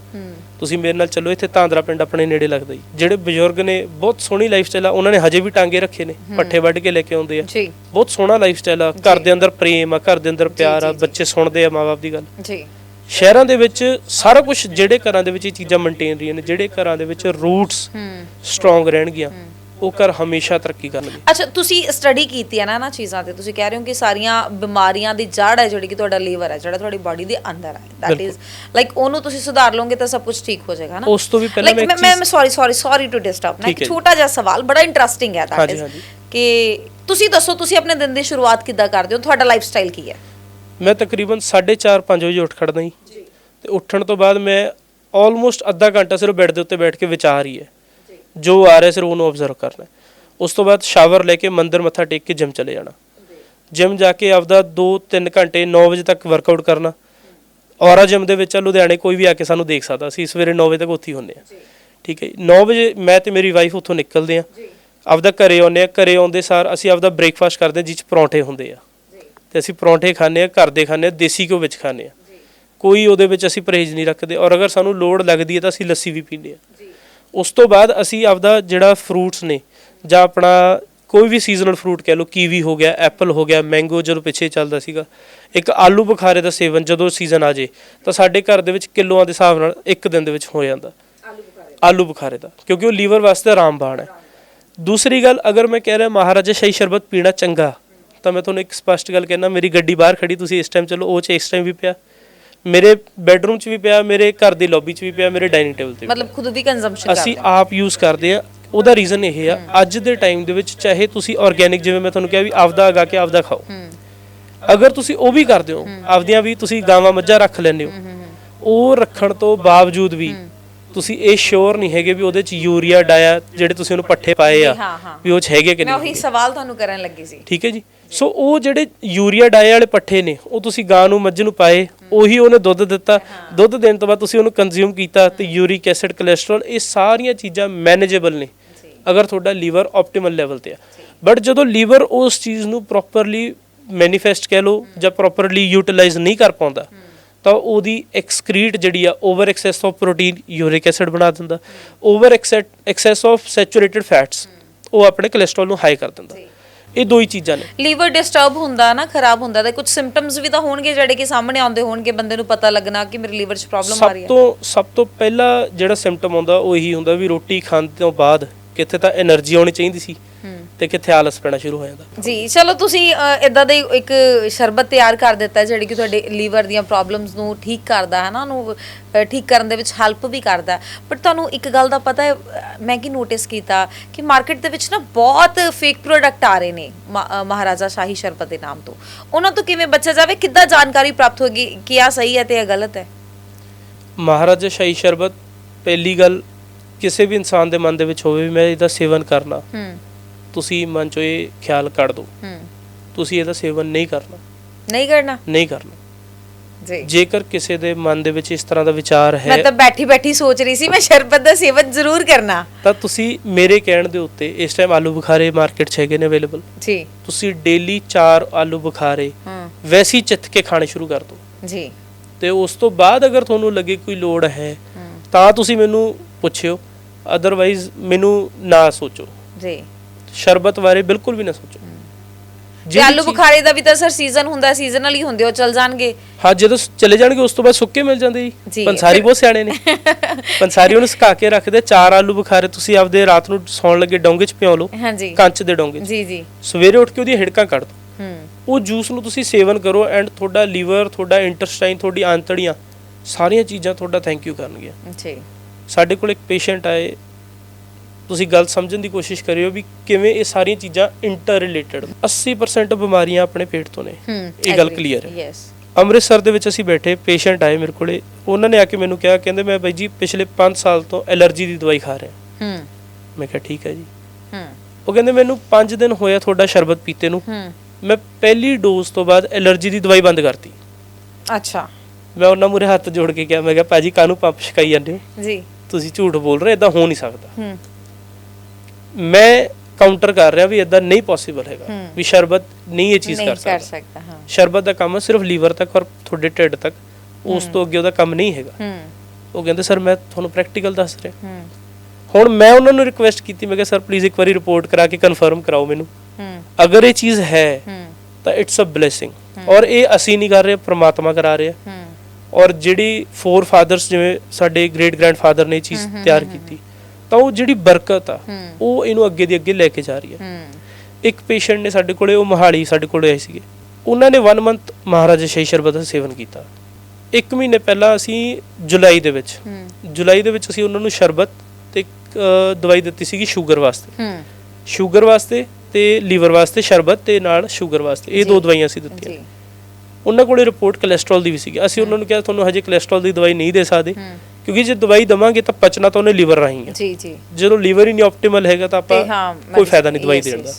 ਤੁਸੀਂ ਮੇਰੇ ਨਾਲ ਚੱਲੋ ਇੱਥੇ ਤਾਂਦਰਾ ਪਿੰਡ ਆਪਣੇ ਨੇੜੇ ਲੱਗਦਾ ਜੀ। ਜਿਹੜੇ ਬਜ਼ੁਰਗ ਨੇ ਬਹੁਤ ਸੋਹਣੀ ਲਾਈਫ ਸਟਾਈਲ ਆ ਉਹਨਾਂ ਨੇ ਹਜੇ ਵੀ ਟਾਂਗੇ ਰੱਖੇ ਨੇ ਪੱਠੇ ਵੱਢ ਕੇ ਲੈ ਕੇ ਆਉਂਦੇ ਆ। ਜੀ। ਬਹੁਤ ਸੋਹਣਾ ਲਾਈਫ ਸਟਾਈਲ ਆ ਘਰ ਦੇ ਅੰਦਰ ਪ੍ਰੇਮ ਆ ਘਰ ਦੇ ਅੰਦਰ ਪਿਆਰ ਆ ਬੱਚੇ ਸੁਣਦੇ ਆ ਮਾਪੇ ਦੀ ਗੱਲ। ਜੀ। ਸ਼ਹਿਰਾਂ ਦੇ ਵਿੱਚ ਸਾਰਾ ਕੁਝ ਜਿਹੜੇ ਘਰਾਂ ਦੇ ਵਿੱਚ ਇਹ ਚੀਜ਼ਾਂ ਮੇਨਟੇਨ ਰਹੀਆਂ ਨੇ ਜਿਹੜੇ ਘਰਾਂ ਦੇ ਵਿੱਚ ਰੂਟਸ ਸਟਰੋਂਗ ਰਹਿਣਗੀਆਂ। ਉਹ ਘਰ ਹਮੇਸ਼ਾ ਤਰੱਕੀ ਕਰਨਗੇ ਅੱਛਾ ਤੁਸੀਂ ਸਟੱਡੀ ਕੀਤੀ ਹੈ ਨਾ ਨਾ ਚੀਜ਼ਾਂ ਤੇ ਤੁਸੀਂ ਕਹਿ ਰਹੇ ਹੋ ਕਿ ਸਾਰੀਆਂ ਬਿਮਾਰੀਆਂ ਦੀ ਜੜ ਹੈ ਜਿਹੜੀ ਕਿ ਤੁਹਾਡਾ ਲੀਵਰ ਹੈ ਜਿਹੜਾ ਤੁਹਾਡੀ ਬਾਡੀ ਦੇ ਅੰਦਰ ਹੈ। ਦੈਟ ਇਜ਼ ਲਾਈਕ ਉਹਨੂੰ ਤੁਸੀਂ ਸੁਧਾਰ ਲਓਗੇ ਤਾਂ ਸਭ ਕੁਝ ਠੀਕ ਹੋ ਜਾਏਗਾ ਨਾ। ਉਸ ਤੋਂ ਵੀ ਪਹਿਲਾਂ ਮੈਂ ਮੈਂ ਮੈਂ sorry sorry sorry to disturb ਨਾ ਇੱਕ। ਛੋਟਾ ਜਿਹਾ ਸਵਾਲ ਬੜਾ ਇੰਟਰਸਟਿੰਗ ਹੈ ਦੈਟ ਇਜ਼। ਕਿ ਤੁਸੀਂ ਦੱਸੋ ਤੁਸੀਂ ਆਪਣੇ ਦਿਨ ਦੀ ਸ਼ੁਰੂਆਤ ਕਿੱਦਾਂ ਕਰਦੇ ਹੋ? ਤੁਹਾਡਾ ਲਾਈਫ ਸਟਾਈਲ ਕੀ ਹੈ? ਮੈਂ ਤਕਰੀਬਨ 4:30 5 ਵਜੇ ਉੱਠ ਖੜਦਾ ਜੀ। ਤੇ ਉੱਠਣ ਤੋਂ ਬਾਅਦ ਮੈਂ ਆਲਮੋਸਟ ਅੱਧਾ ਘੰਟਾ ਸਿਰਫ ਬੈੱਡ ਦੇ ਉੱਤੇ ਬੈਠ ਕੇ ਵਿਚਾਰ ਹੀ ਹੈ। ਜੋ ਆ ਰਿਹਾ ਸਿਰਫ ਉਹਨੂੰ ਆਬਜ਼ਰਵ ਕਰਨਾ। ਉਸ ਤੋਂ ਬਾਅਦ ਸ਼ਾਵਰ ਲੈ ਕੇ ਮੰਦਰ ਮੱਥਾ ਟੇਕ ਕੇ ਜਿਮ ਚਲੇ ਜਾਣਾ। ਜਿਮ ਜਾ ਕੇ ਆਪਦਾ 2-3 ਘੰਟੇ 9 ਵਜੇ ਤੱਕ ਵਰਕਆਊਟ ਕਰਨਾ। ਔਰਾ ਜਿਮ ਦੇ ਵਿੱਚ ਆ ਲੁਧਿਆਣੇ ਕੋਈ ਵੀ ਆ ਕੇ ਸਾਨੂੰ ਦੇਖ ਸਕਦਾ। ਅਸੀਂ ਸਵੇਰੇ 9 ਵਜੇ ਤੱਕ ਉੱਥੇ ਹੀ ਹੁੰਦੇ ਆ ਠੀਕ ਹੈ 9 ਵਜੇ ਮੈਂ ਤੇ ਮੇਰੀ ਵਾਈਫ ਉੱਥੋਂ ਨਿਕਲਦੇ ਆ ਆਪਦਾ ਘਰੇ ਆਉਂਦੇ ਆ ਘਰੇ ਆਉਂਦੇ ਸਾਰ ਅਸੀਂ ਆਪਦਾ ਬ੍ਰੇਕਫਾਸਟ ਕਰਦੇ ਚ ਪਰੌਂਠੇ ਹੁੰਦੇ ਆ। ਤੇ ਅਸੀਂ ਪਰੌਂਠੇ ਖਾਂਦੇ ਆ ਘਰ ਦੇ ਖਾਂਦੇ ਆ ਦੇਸੀ ਘਿਓ ਵਿੱਚ ਖਾਂਦੇ ਆ ਕੋਈ ਉਹਦੇ ਵਿੱਚ ਅਸੀਂ ਪਰਹੇਜ਼ ਨਹੀਂ ਰੱਖਦੇ। ਔਰ ਅਗਰ ਸਾਨੂੰ ਲੋੜ ਲੱਗਦੀ ਹੈ ਤਾਂ ਅਸੀਂ ਲੱਸੀ ਵੀ ਪੀਂਦੇ ਆ ਉਸ ਤੋਂ ਬਾਅਦ ਅਸੀਂ ਆਪਦਾ ਜਿਹੜਾ ਫਰੂਟਸ ਨੇ ਜਾਂ ਆਪਣਾ ਕੋਈ ਵੀ ਸੀਜ਼ਨਲ ਫਰੂਟ ਕਹਿ ਲਓ ਕੀਵੀ ਹੋ ਗਿਆ ਐਪਲ ਹੋ ਗਿਆ ਮੈਂਗੋ ਜਦੋਂ ਪਿੱਛੇ ਚੱਲਦਾ ਸੀਗਾ ਇੱਕ ਆਲੂ ਬੁਖਾਰੇ ਦਾ ਸੇਵਨ ਜਦੋਂ ਸੀਜ਼ਨ ਆ ਜੇ ਤਾਂ ਸਾਡੇ ਘਰ ਦੇ ਵਿੱਚ ਕਿਲੋਆਂ ਦੇ ਹਿਸਾਬ ਨਾਲ ਇੱਕ ਦਿਨ ਦੇ ਵਿੱਚ ਹੋ ਜਾਂਦਾ। ਆਲੂ ਬੁਖਾਰੇ ਦਾ। ਕਿਉਂਕਿ ਉਹ ਲੀਵਰ ਵਾਸਤੇ ਆਰਾਮਬਾਨ ਹੈ। ਦੂਸਰੀ ਗੱਲ ਅਗਰ ਮੈਂ ਕਹਿ ਰਿਹਾ ਮਹਾਰਾਜਾ ਸ਼ਾਹੀ ਸ਼ਰਬਤ ਪੀਣਾ ਚੰਗਾ ਤਾਂ ਮੈਂ ਤੁਹਾਨੂੰ ਇੱਕ ਸਪਸ਼ਟ ਗੱਲ ਕਹਿਣਾ ਮੇਰੀ ਗੱਡੀ ਬਾਹਰ ਖੜੀ ਤੁਸੀਂ ਇਸ ਟਾਈਮ ਚਲੋ ਉਹ ਚ ਇਸ ਟਾਈਮ ਵੀ ਪਿਆ। ਮੇਰੇ ਬੈੱਡਰੂਮ 'ਚ ਵੀ ਪਿਆ ਮੇਰੇ ਘਰ ਦੀ ਲੌਬੀ 'ਚ ਵੀ ਪਿਆ ਮੇਰੇ ਡਾਈਨਿੰਗ ਟੇਬਲ ਤੇ ਵੀ ਮਤਲਬ ਖੁਦ ਦੀ ਕੰਜ਼ੰਪਸ਼ਨ ਅਸੀਂ ਆਪ ਯੂਜ਼ ਕਰਦੇ ਆ ਉਹਦਾ ਰੀਜ਼ਨ ਇਹ ਆ ਅੱਜ ਦੇ ਟਾਈਮ ਦੇ ਵਿੱਚ ਚਾਹੇ ਤੁਸੀਂ ਆਰਗੇਨਿਕ ਜਿਵੇਂ ਮੈਂ ਤੁਹਾਨੂੰ ਕਿਹਾ ਵੀ ਆਪਦਾ ਉਗਾ ਕੇ ਆਪਦਾ ਖਾਓ। ਅਗਰ ਤੁਸੀਂ ਉਹ ਵੀ ਕਰਦੇ ਹੋ ਆਪਦੀਆਂ ਵੀ ਤੁਸੀਂ ਗਾਵਾਂ ਮੱਝਾਂ ਰੱਖ ਲੈਂਦੇ ਹੋ ਉਹ ਰੱਖਣ ਤੋਂ ਬਾਵਜੂਦ ਵੀ ਤੁਸੀਂ ਇਹ ਸ਼ੋਰ ਨਹੀਂ ਹੈਗੇ ਵੀ ਉਹਦੇ ਚ ਯੂਰੀਆ ਡਾਇਆ ਜਿਹੜੇ ਤੁਸੀਂ ਉਹਨੂੰ ਪੱਠੇ ਪਾਏ ਆ। ਵੀ ਉਹ ਚ ਹੈਗੇ ਕਿ ਮੈਂ ਨਹੀਂ ਉਹੀ ਸਵਾਲ ਤੁਹਾਨੂੰ ਕਰਨ ਲੱਗੀ ਸੀ। ਠੀਕ ਹੈ ਜੀ। ਸੋ ਉਹ ਜਿਹੜੇ ਯੂਰੀਆ ਡਾਏ ਵਾਲੇ ਪੱਠੇ ਨੇ ਉਹ ਤੁਸੀਂ ਗਾਂ ਨੂੰ ਮੱਝ ਨੂੰ ਪਾਏ ਉਹੀ ਉਹਨੇ ਦੁੱਧ ਦਿੱਤਾ। ਦੁੱਧ ਦੇਣ ਤੋਂ ਬਾਅਦ ਤੁਸੀਂ ਉਹਨੂੰ ਕੰਜ਼ਿਊਮ ਕੀਤਾ ਤੇ ਯੂਰਿਕ ਐਸਿਡ ਕੋਲੇਸਟ੍ਰੋਲ ਇਹ ਸਾਰੀਆਂ ਚੀਜ਼ਾਂ ਮੈਨੇਜੇਬਲ ਨੇ। ਅਗਰ ਤੁਹਾਡਾ ਲੀਵਰ ਆਪਟੀਮਲ ਲੈਵਲ ਤੇ ਆ। ਬਟ ਜਦੋਂ ਲੀਵਰ ਉਸ ਚੀਜ਼ ਨੂੰ ਪ੍ਰੋਪਰਲੀ ਮੈਨੀਫੈਸਟ ਕਹਿ ਲਓ ਜਾਂ ਪ੍ਰੋਪਰਲੀ ਯੂਟਿਲਾਈਜ਼ ਨਹੀਂ ਕਰ ਪਾਉਂਦਾ ਤਾਂ ਉਹਦੀ ਐਕਸਕ੍ਰੀਟ ਜਿਹੜੀ ਆ over excess of protein uric acid ਬਣਾ ਦਿੰਦਾ। Over excess of saturated fats ਉਹ ਆਪਣੇ ਕੋਲੇਸਟ੍ਰੋਲ ਨੂੰ ਹਾਈ ਕਰ ਦਿੰਦਾ। ਇਹ ਦੋ ਹੀ ਚੀਜ਼ਾਂ ਨੇ। ਲੀਵਰ ਡਿਸਟਰਬ ਹੁੰਦਾ ਨਾ ਖਰਾਬ ਹੁੰਦਾ ਤੇ ਕੁਝ ਸਿੰਪਟਮਸ ਵੀ ਤਾਂ ਹੋਣਗੇ ਜਿਹੜੇ ਕਿ ਸਾਹਮਣੇ ਆਉਂਦੇ ਹੋਣਗੇ ਬੰਦੇ ਨੂੰ ਪਤਾ ਲੱਗਣਾ ਕਿ ਮੇਰੇ ਲੀਵਰ 'ਚ ਪ੍ਰੋਬਲਮ ਆ ਰਹੀ ਹੈ। ਸਭ ਤੋਂ ਸਭ ਤੋਂ ਪਹਿਲਾ ਜਿਹੜਾ ਸਿੰਪਟਮ ਆਉਂਦਾ ਉਹ ਇਹੀ ਹੁੰਦਾ ਵੀ ਰੋਟੀ ਖਾਣ ਤੋਂ ਬਾਅਦ ਕਿੱਥੇ ਤਾਂ એનર્ਜੀ ਆਉਣੀ ਚਾਹੀਦੀ ਸੀ। ਤੇ ਕਿੱਥੇ ਆਲਸ ਪੈਣਾ ਸ਼ੁਰੂ ਹੋ ਜਾਂਦਾ। ਜੀ ਚਲੋ ਤੁਸੀਂ ਇਦਾਂ ਦੇ ਇੱਕ ਸ਼ਰਬਤ ਤਿਆਰ ਕਰ ਦਿੱਤਾ ਜਿਹੜੀ ਕਿ ਤੁਹਾਡੇ ਲੀਵਰ ਦੀਆਂ ਪ੍ਰੋਬਲਮਸ ਨੂੰ ਠੀਕ ਕਰਦਾ ਹੈ ਨਾ ਉਹਨੂੰ ਠੀਕ ਕਰਨ ਦੇ ਵਿੱਚ ਹੈਲਪ ਵੀ ਕਰਦਾ ਬਟ ਤੁਹਾਨੂੰ ਇੱਕ ਗੱਲ ਦਾ ਪਤਾ ਹੈ ਮੈਂ ਕੀ ਨੋਟਿਸ ਕੀਤਾ ਕਿ ਮਾਰਕੀਟ ਦੇ ਵਿੱਚ ਨਾ ਬਹੁਤ ਫੇਕ ਪ੍ਰੋਡਕਟ ਆ ਰਹੇ ਨੇ ਮਹਾਰਾਜਾ ਸ਼ਾਹੀ ਸ਼ਰਬਤ ਦੇ ਨਾਮ ਤੋਂ। ਉਹਨਾਂ ਤੋਂ ਕਿਵੇਂ ਬਚਿਆ ਜਾਵੇ ਕਿੱਦਾਂ ਜਾਣਕਾਰੀ ਪ੍ਰਾਪਤ ਹੋਗੀ ਕਿ ਆ ਸਹੀ ਹੈ ਤੇ ਇਹ ਗਲਤ ਹੈ? ਮਹਾਰਾਜਾ ਸ਼ਾਹੀ ਸ਼ਰਬਤ ਪਹਿਲੀ ਗੱਲ ਕਿਸੇ ਵੀ ਇਨਸਾਨ ਦੇ ਮਨ ਦੇ ਵਿੱਚ ਹੋਵੇ ਵੀ ਮੈਂ ਇਹਦਾ ਸੇਵਨ ਕਰਨਾ। ਹੂੰ। ਤੁਸੀਂ ਮਨ ਚੋਂ ਇਹ ਖਿਆਲ ਕੱਢ ਦਿਓ। ਹੂੰ। ਤੁਸੀਂ ਇਹਦਾ ਸੇਵਨ ਨਹੀਂ ਕਰਨਾ। ਨਹੀਂ ਕਰਨਾ? ਨਹੀਂ ਕਰਨਾ। ਜੀ। ਜੇਕਰ ਕਿਸੇ ਦੇ ਮਨ ਦੇ ਵਿੱਚ ਇਸ ਤਰ੍ਹਾਂ ਦਾ ਵਿਚਾਰ ਹੈ ਮੈਂ ਤਾਂ ਬੈਠੀ ਬੈਠੀ ਸੋਚ ਰਹੀ ਸੀ ਮੈਂ ਸ਼ਰਬਤ ਦਾ ਸੇਵਨ ਜ਼ਰੂਰ ਕਰਨਾ। ਤਾਂ ਤੁਸੀਂ ਮੇਰੇ ਕਹਿਣ ਦੇ ਉੱਤੇ ਇਸ ਟਾਈਮ ਆਲੂ ਬੁਖਾਰੇ ਮਾਰਕੀਟ 'ਚ ਹੈਗੇ ਨੇ ਅਵੇਲੇਬਲ ਜੀ। ਤੁਸੀਂ ਡੇਲੀ 4 ਆਲੂ ਬੁਖਾਰੇ ਹੂੰ। ਵੈਸੀ ਚਿੱਥ ਕੇ ਖਾਣੇ ਸ਼ੁਰੂ ਕਰ ਦਿਓ। ਜੀ। ਤੇ ਉਸ ਤੋਂ ਬਾਅਦ ਅਗਰ ਤੁਹਾਨੂੰ ਲੱਗੇ ਕੋਈ ਲੋੜ ਹੈ ਹੂੰ। ਤਾਂ ਤੁਸੀਂ ਮੈਨੂੰ ਪੁੱਛਿਓ। ਅਦਰਵਾਈਜ਼ ਮੈਨੂੰ ਨਾ ਸੋਚੋ। ਜੀ। ਸ਼ਰਬਤ ਬਾਰੇ ਬਿਲਕੁਲ ਵੀ ਨਾ ਸੋਚੋ। ਤੇ ਆਲੂ ਬੁਖਾਰੇ ਦਾ ਵੀ ਤਾਂ ਸਰ ਸੀਜ਼ਨ ਹੁੰਦਾ ਸੀਜ਼ਨਲ ਹੀ ਹੁੰਦੇ ਉਹ ਚਲ ਜਾਣਗੇ। ਹਾਂ ਜਦੋਂ ਚਲੇ ਜਾਣਗੇ ਉਸ ਤੋਂ ਬਾਅਦ ਸੁੱਕੇ ਮਿਲ ਜਾਂਦੇ ਜੀ। ਜੀ। ਪੰਸਾਰੀ ਬਹੁਤ ਸਿਆਣੇ ਨੇ। ਪੰਸਾਰੀ ਉਹਨੂੰ ਸੁਕਾ ਕੇ ਰੱਖਦੇ ਚਾਰ ਆਲੂ ਬੁਖਾਰੇ ਤੁਸੀਂ ਆਪਦੇ ਰਾਤ ਨੂੰ ਸੌਣ ਲੱਗੇ ਡੋਂਗੇ 'ਚ ਪਿਓ ਲਓ ਹਾਂਜੀ ਕੰਚ ਦੇ ਡੋਂਗੇ 'ਚ। ਜੀ ਜੀ। ਸਵੇਰੇ ਉੱਠ ਕੇ ਉਹਦੀਆਂ ਹਿੜਕਾਂ ਕੱਢ ਹੂੰ। ਉਹ ਜੂਸ ਨੂੰ ਤੁਸੀਂ ਸੇਵਨ ਕਰੋ ਐਂਡ ਤੁਹਾਡਾ ਲੀਵਰ ਤੁਹਾਡਾ ਇੰਟੈਸਟਾਈਨ ਤੁਹਾਡੀ ਆਂਤੜੀਆਂ ਸਾਰੀਆਂ ਚੀਜ਼ਾਂ ਤੁਹਾਡਾ ਥੈਂਕ ਯੂ ਕਰਨਗੀਆਂ। ਜੀ। ਸਾਡੇ ਕੋਲ ਇੱਕ ਪੇਸ਼ੈਂਟ ਆਏ ਤੁਸੀਂ ਗੱਲ ਸਮਝਣ ਦੀ ਕੋਸ਼ਿਸ਼ ਕਰਿਓ ਵੀ ਕਿਵੇਂ ਇਹ ਸਾਰੀਆਂ ਚੀਜ਼ਾਂ ਇੰਟਰ ਰਿਲੇਟਡ 80% ਬਿਮਾਰੀਆਂ ਆਪਣੇ ਪੇਟ ਤੋਂ ਨੇ। ਇਹ ਗੱਲ clear ਹੈ। ਯੈਸ ਅੰਮ੍ਰਿਤਸਰ ਦੇ ਵਿੱਚ ਅਸੀਂ ਬੈਠੇ ਪੇਸ਼ੈਂਟ ਆਏ ਮੇਰੇ ਕੋਲੇ। ਉਹਨਾਂ ਨੇ ਆ ਕੇ ਮੈਨੂੰ ਕਿਹਾ ਕਹਿੰਦੇ ਮੈਂ ਬਾਈ ਜੀ ਪਿਛਲੇ 5 ਸਾਲ ਤੋਂ ਐਲਰਜੀ ਦੀ ਦਵਾਈ ਖਾ ਰਿਹਾ। ਹੂੰ। ਮੈਂ ਕਿਹਾ ਠੀਕ ਹੈ ਜੀ। ਹੂੰ। ਉਹ ਕਹਿੰਦੇ ਮੈਨੂੰ 5 ਦਿਨ ਹੋਇਆ ਤੁਹਾਡਾ ਸ਼ਰਬਤ ਪੀਤੇ ਨੂੰ। ਹੂੰ। ਮੈਂ ਪਹਿਲੀ ਡੋਜ਼ ਤੋਂ ਬਾਅਦ ਐਲਰਜੀ ਦੀ ਦਵਾਈ ਬੰਦ ਕਰਤੀ। ਅੱਛਾ। ਮੈਂ ਉਹਨਾਂ ਮੂਰੇ ਹੱਥ ਜੋੜ ਕੇ ਕਿਹਾ ਮੈਂ ਕਿਹਾ ਭਾਜੀ ਕਾਹਨੂੰ ਪੰਪ ਛਕਾਈ ਜਾਂਦੇ ਹੋ? ਜੀ। ਤੁਸੀਂ ਝੂਠ ਬੋਲ ਰਹੇ ਇਦਾਂ ਹੋ ਨਹੀਂ ਸਕਦਾ। ਹੂੰ। ਮੈਂ ਕਾਊਂਟਰ ਕਰ ਰਿਹਾ ਵੀ ਇਦਾਂ ਨਹੀਂ ਪੋਸੀਬਲ ਹੈਗਾ। ਵੀ ਸ਼ਰਬਤ ਨਹੀਂ ਇਹ ਚੀਜ਼ ਕਰ ਸਕਦਾ। ਹਾਂ। ਸ਼ਰਬਤ ਦਾ ਕੰਮ ਸਿਰਫ ਲੀਵਰ ਤੱਕ ਔਰ ਤੁਹਾਡੇ ਢਿੱਡ ਤੱਕ ਉਸ ਤੋਂ ਅੱਗੇ ਉਹਦਾ ਕੰਮ ਨਹੀਂ ਹੈਗਾ। ਉਹ ਕਹਿੰਦੇ ਸਰ ਮੈਂ ਤੁਹਾਨੂੰ ਪ੍ਰੈਕਟੀਕਲ ਦੱਸ ਰਿਹਾ। ਹੁਣ ਮੈਂ ਉਹਨਾਂ ਨੂੰ ਰਿਕੁਐਸਟ ਕੀਤੀ ਮੈਂ ਕਿਹਾ ਸਰ ਪਲੀਜ਼ ਇੱਕ ਵਾਰੀ ਰਿਪੋਰਟ ਕਰਾ ਕੇ ਕਨਫਰਮ ਕਰਾਓ ਮੈਨੂੰ। ਅਗਰ ਇਹ ਚੀਜ਼ ਹੈ ਤਾਂ ਇਟਸ ਅ ਬਲੇਸਿੰਗ ਔਰ ਇਹ ਅਸੀਂ ਨਹੀਂ ਕਰ ਰਹੇ ਪ੍ਰਮਾਤਮਾ ਕਰਾ ਰਿਹਾ। ਔਰ ਜਿਹੜੀ ਫੋਰ ਫਾਦਰਸ ਜਿਵੇਂ ਸਾਡੇ ਗ੍ਰੇਟ ਗ੍ਰੈਂਡਫਾਦਰ ਨੇ ਇਹ ਚੀਜ਼ ਤਿਆਰ ਕੀਤੀ। ਤਾਂ ਉਹ ਜਿਹੜੀ ਬਰਕਤ ਆ ਉਹ ਇਹਨੂੰ ਅੱਗੇ ਦੀ ਅੱਗੇ ਲੈ ਕੇ ਜਾ ਰਹੀ ਹੈ। ਇੱਕ ਪੇਸ਼ੈਂਟ ਨੇ ਸਾਡੇ ਕੋਲੇ ਉਹ ਮਹਾਲੀ ਸਾਡੇ ਕੋਲੇ ਆਏ ਸੀਗੇ। ਉਹਨਾਂ ਨੇ 1 ਮੰਥ ਮਹਾਰਾਜਾ ਸ਼ਾਹੀ ਸ਼ਰਬਤ ਦਾ ਸੇਵਨ ਕੀਤਾ। ਇੱਕ ਮਹੀਨੇ ਪਹਿਲਾਂ ਅਸੀਂ ਜੁਲਾਈ ਦੇ ਵਿੱਚ ਜੁਲਾਈ ਦੇ ਵਿੱਚ ਅਸੀਂ ਉਹਨਾਂ ਨੂੰ ਸ਼ਰਬਤ ਤੇ ਦਵਾਈ ਦਿੱਤੀ ਸੀਗੀ ਸ਼ੂਗਰ ਵਾਸਤੇ। ਸ਼ੂਗਰ ਵਾਸਤੇ ਤੇ ਲੀਵਰ ਵਾਸਤੇ ਸ਼ਰਬਤ ਤੇ ਨਾਲ ਸ਼ੂਗਰ ਵਾਸਤੇ। ਇਹ ਦੋ ਦਵਾਈਆਂ ਅਸੀਂ ਦਿੱਤੀਆਂ। ਉਹਨਾਂ ਕੋਲੇ ਰਿਪੋਰਟ ਕੋਲੇਸਟ੍ਰੋਲ ਦੀ ਵੀ ਸੀਗੀ। ਅਸੀਂ ਉਹਨਾਂ ਨੂੰ ਕਿਹਾ ਤੁਹਾਨੂੰ ਹਜੇ ਕੋਲੇਸਟ੍ਰੋਲ ਦੀ ਦਵਾਈ ਨਹੀਂ ਦੇ ਸਕਦੇ। ਕਿਉਂਕਿ ਜੇ ਦਵਾਈ ਦਵਾਂਗੇ ਤਾਂ ਪਚਣਾ ਤਾਂ ਉਹਨੇ ਲੀਵਰ ਰਾਹੀਂ ਹੈ ਜੀ ਜੀ। ਜਦੋਂ ਲੀਵਰ ਹੀ ਨਹੀਂ ਆਪਟੀਮਲ ਹੈਗਾ ਤਾਂ ਆਪਾਂ ਕੋਈ ਫਾਇਦਾ ਨਹੀਂ ਦਵਾਈ ਦੇਣ ਦਾ.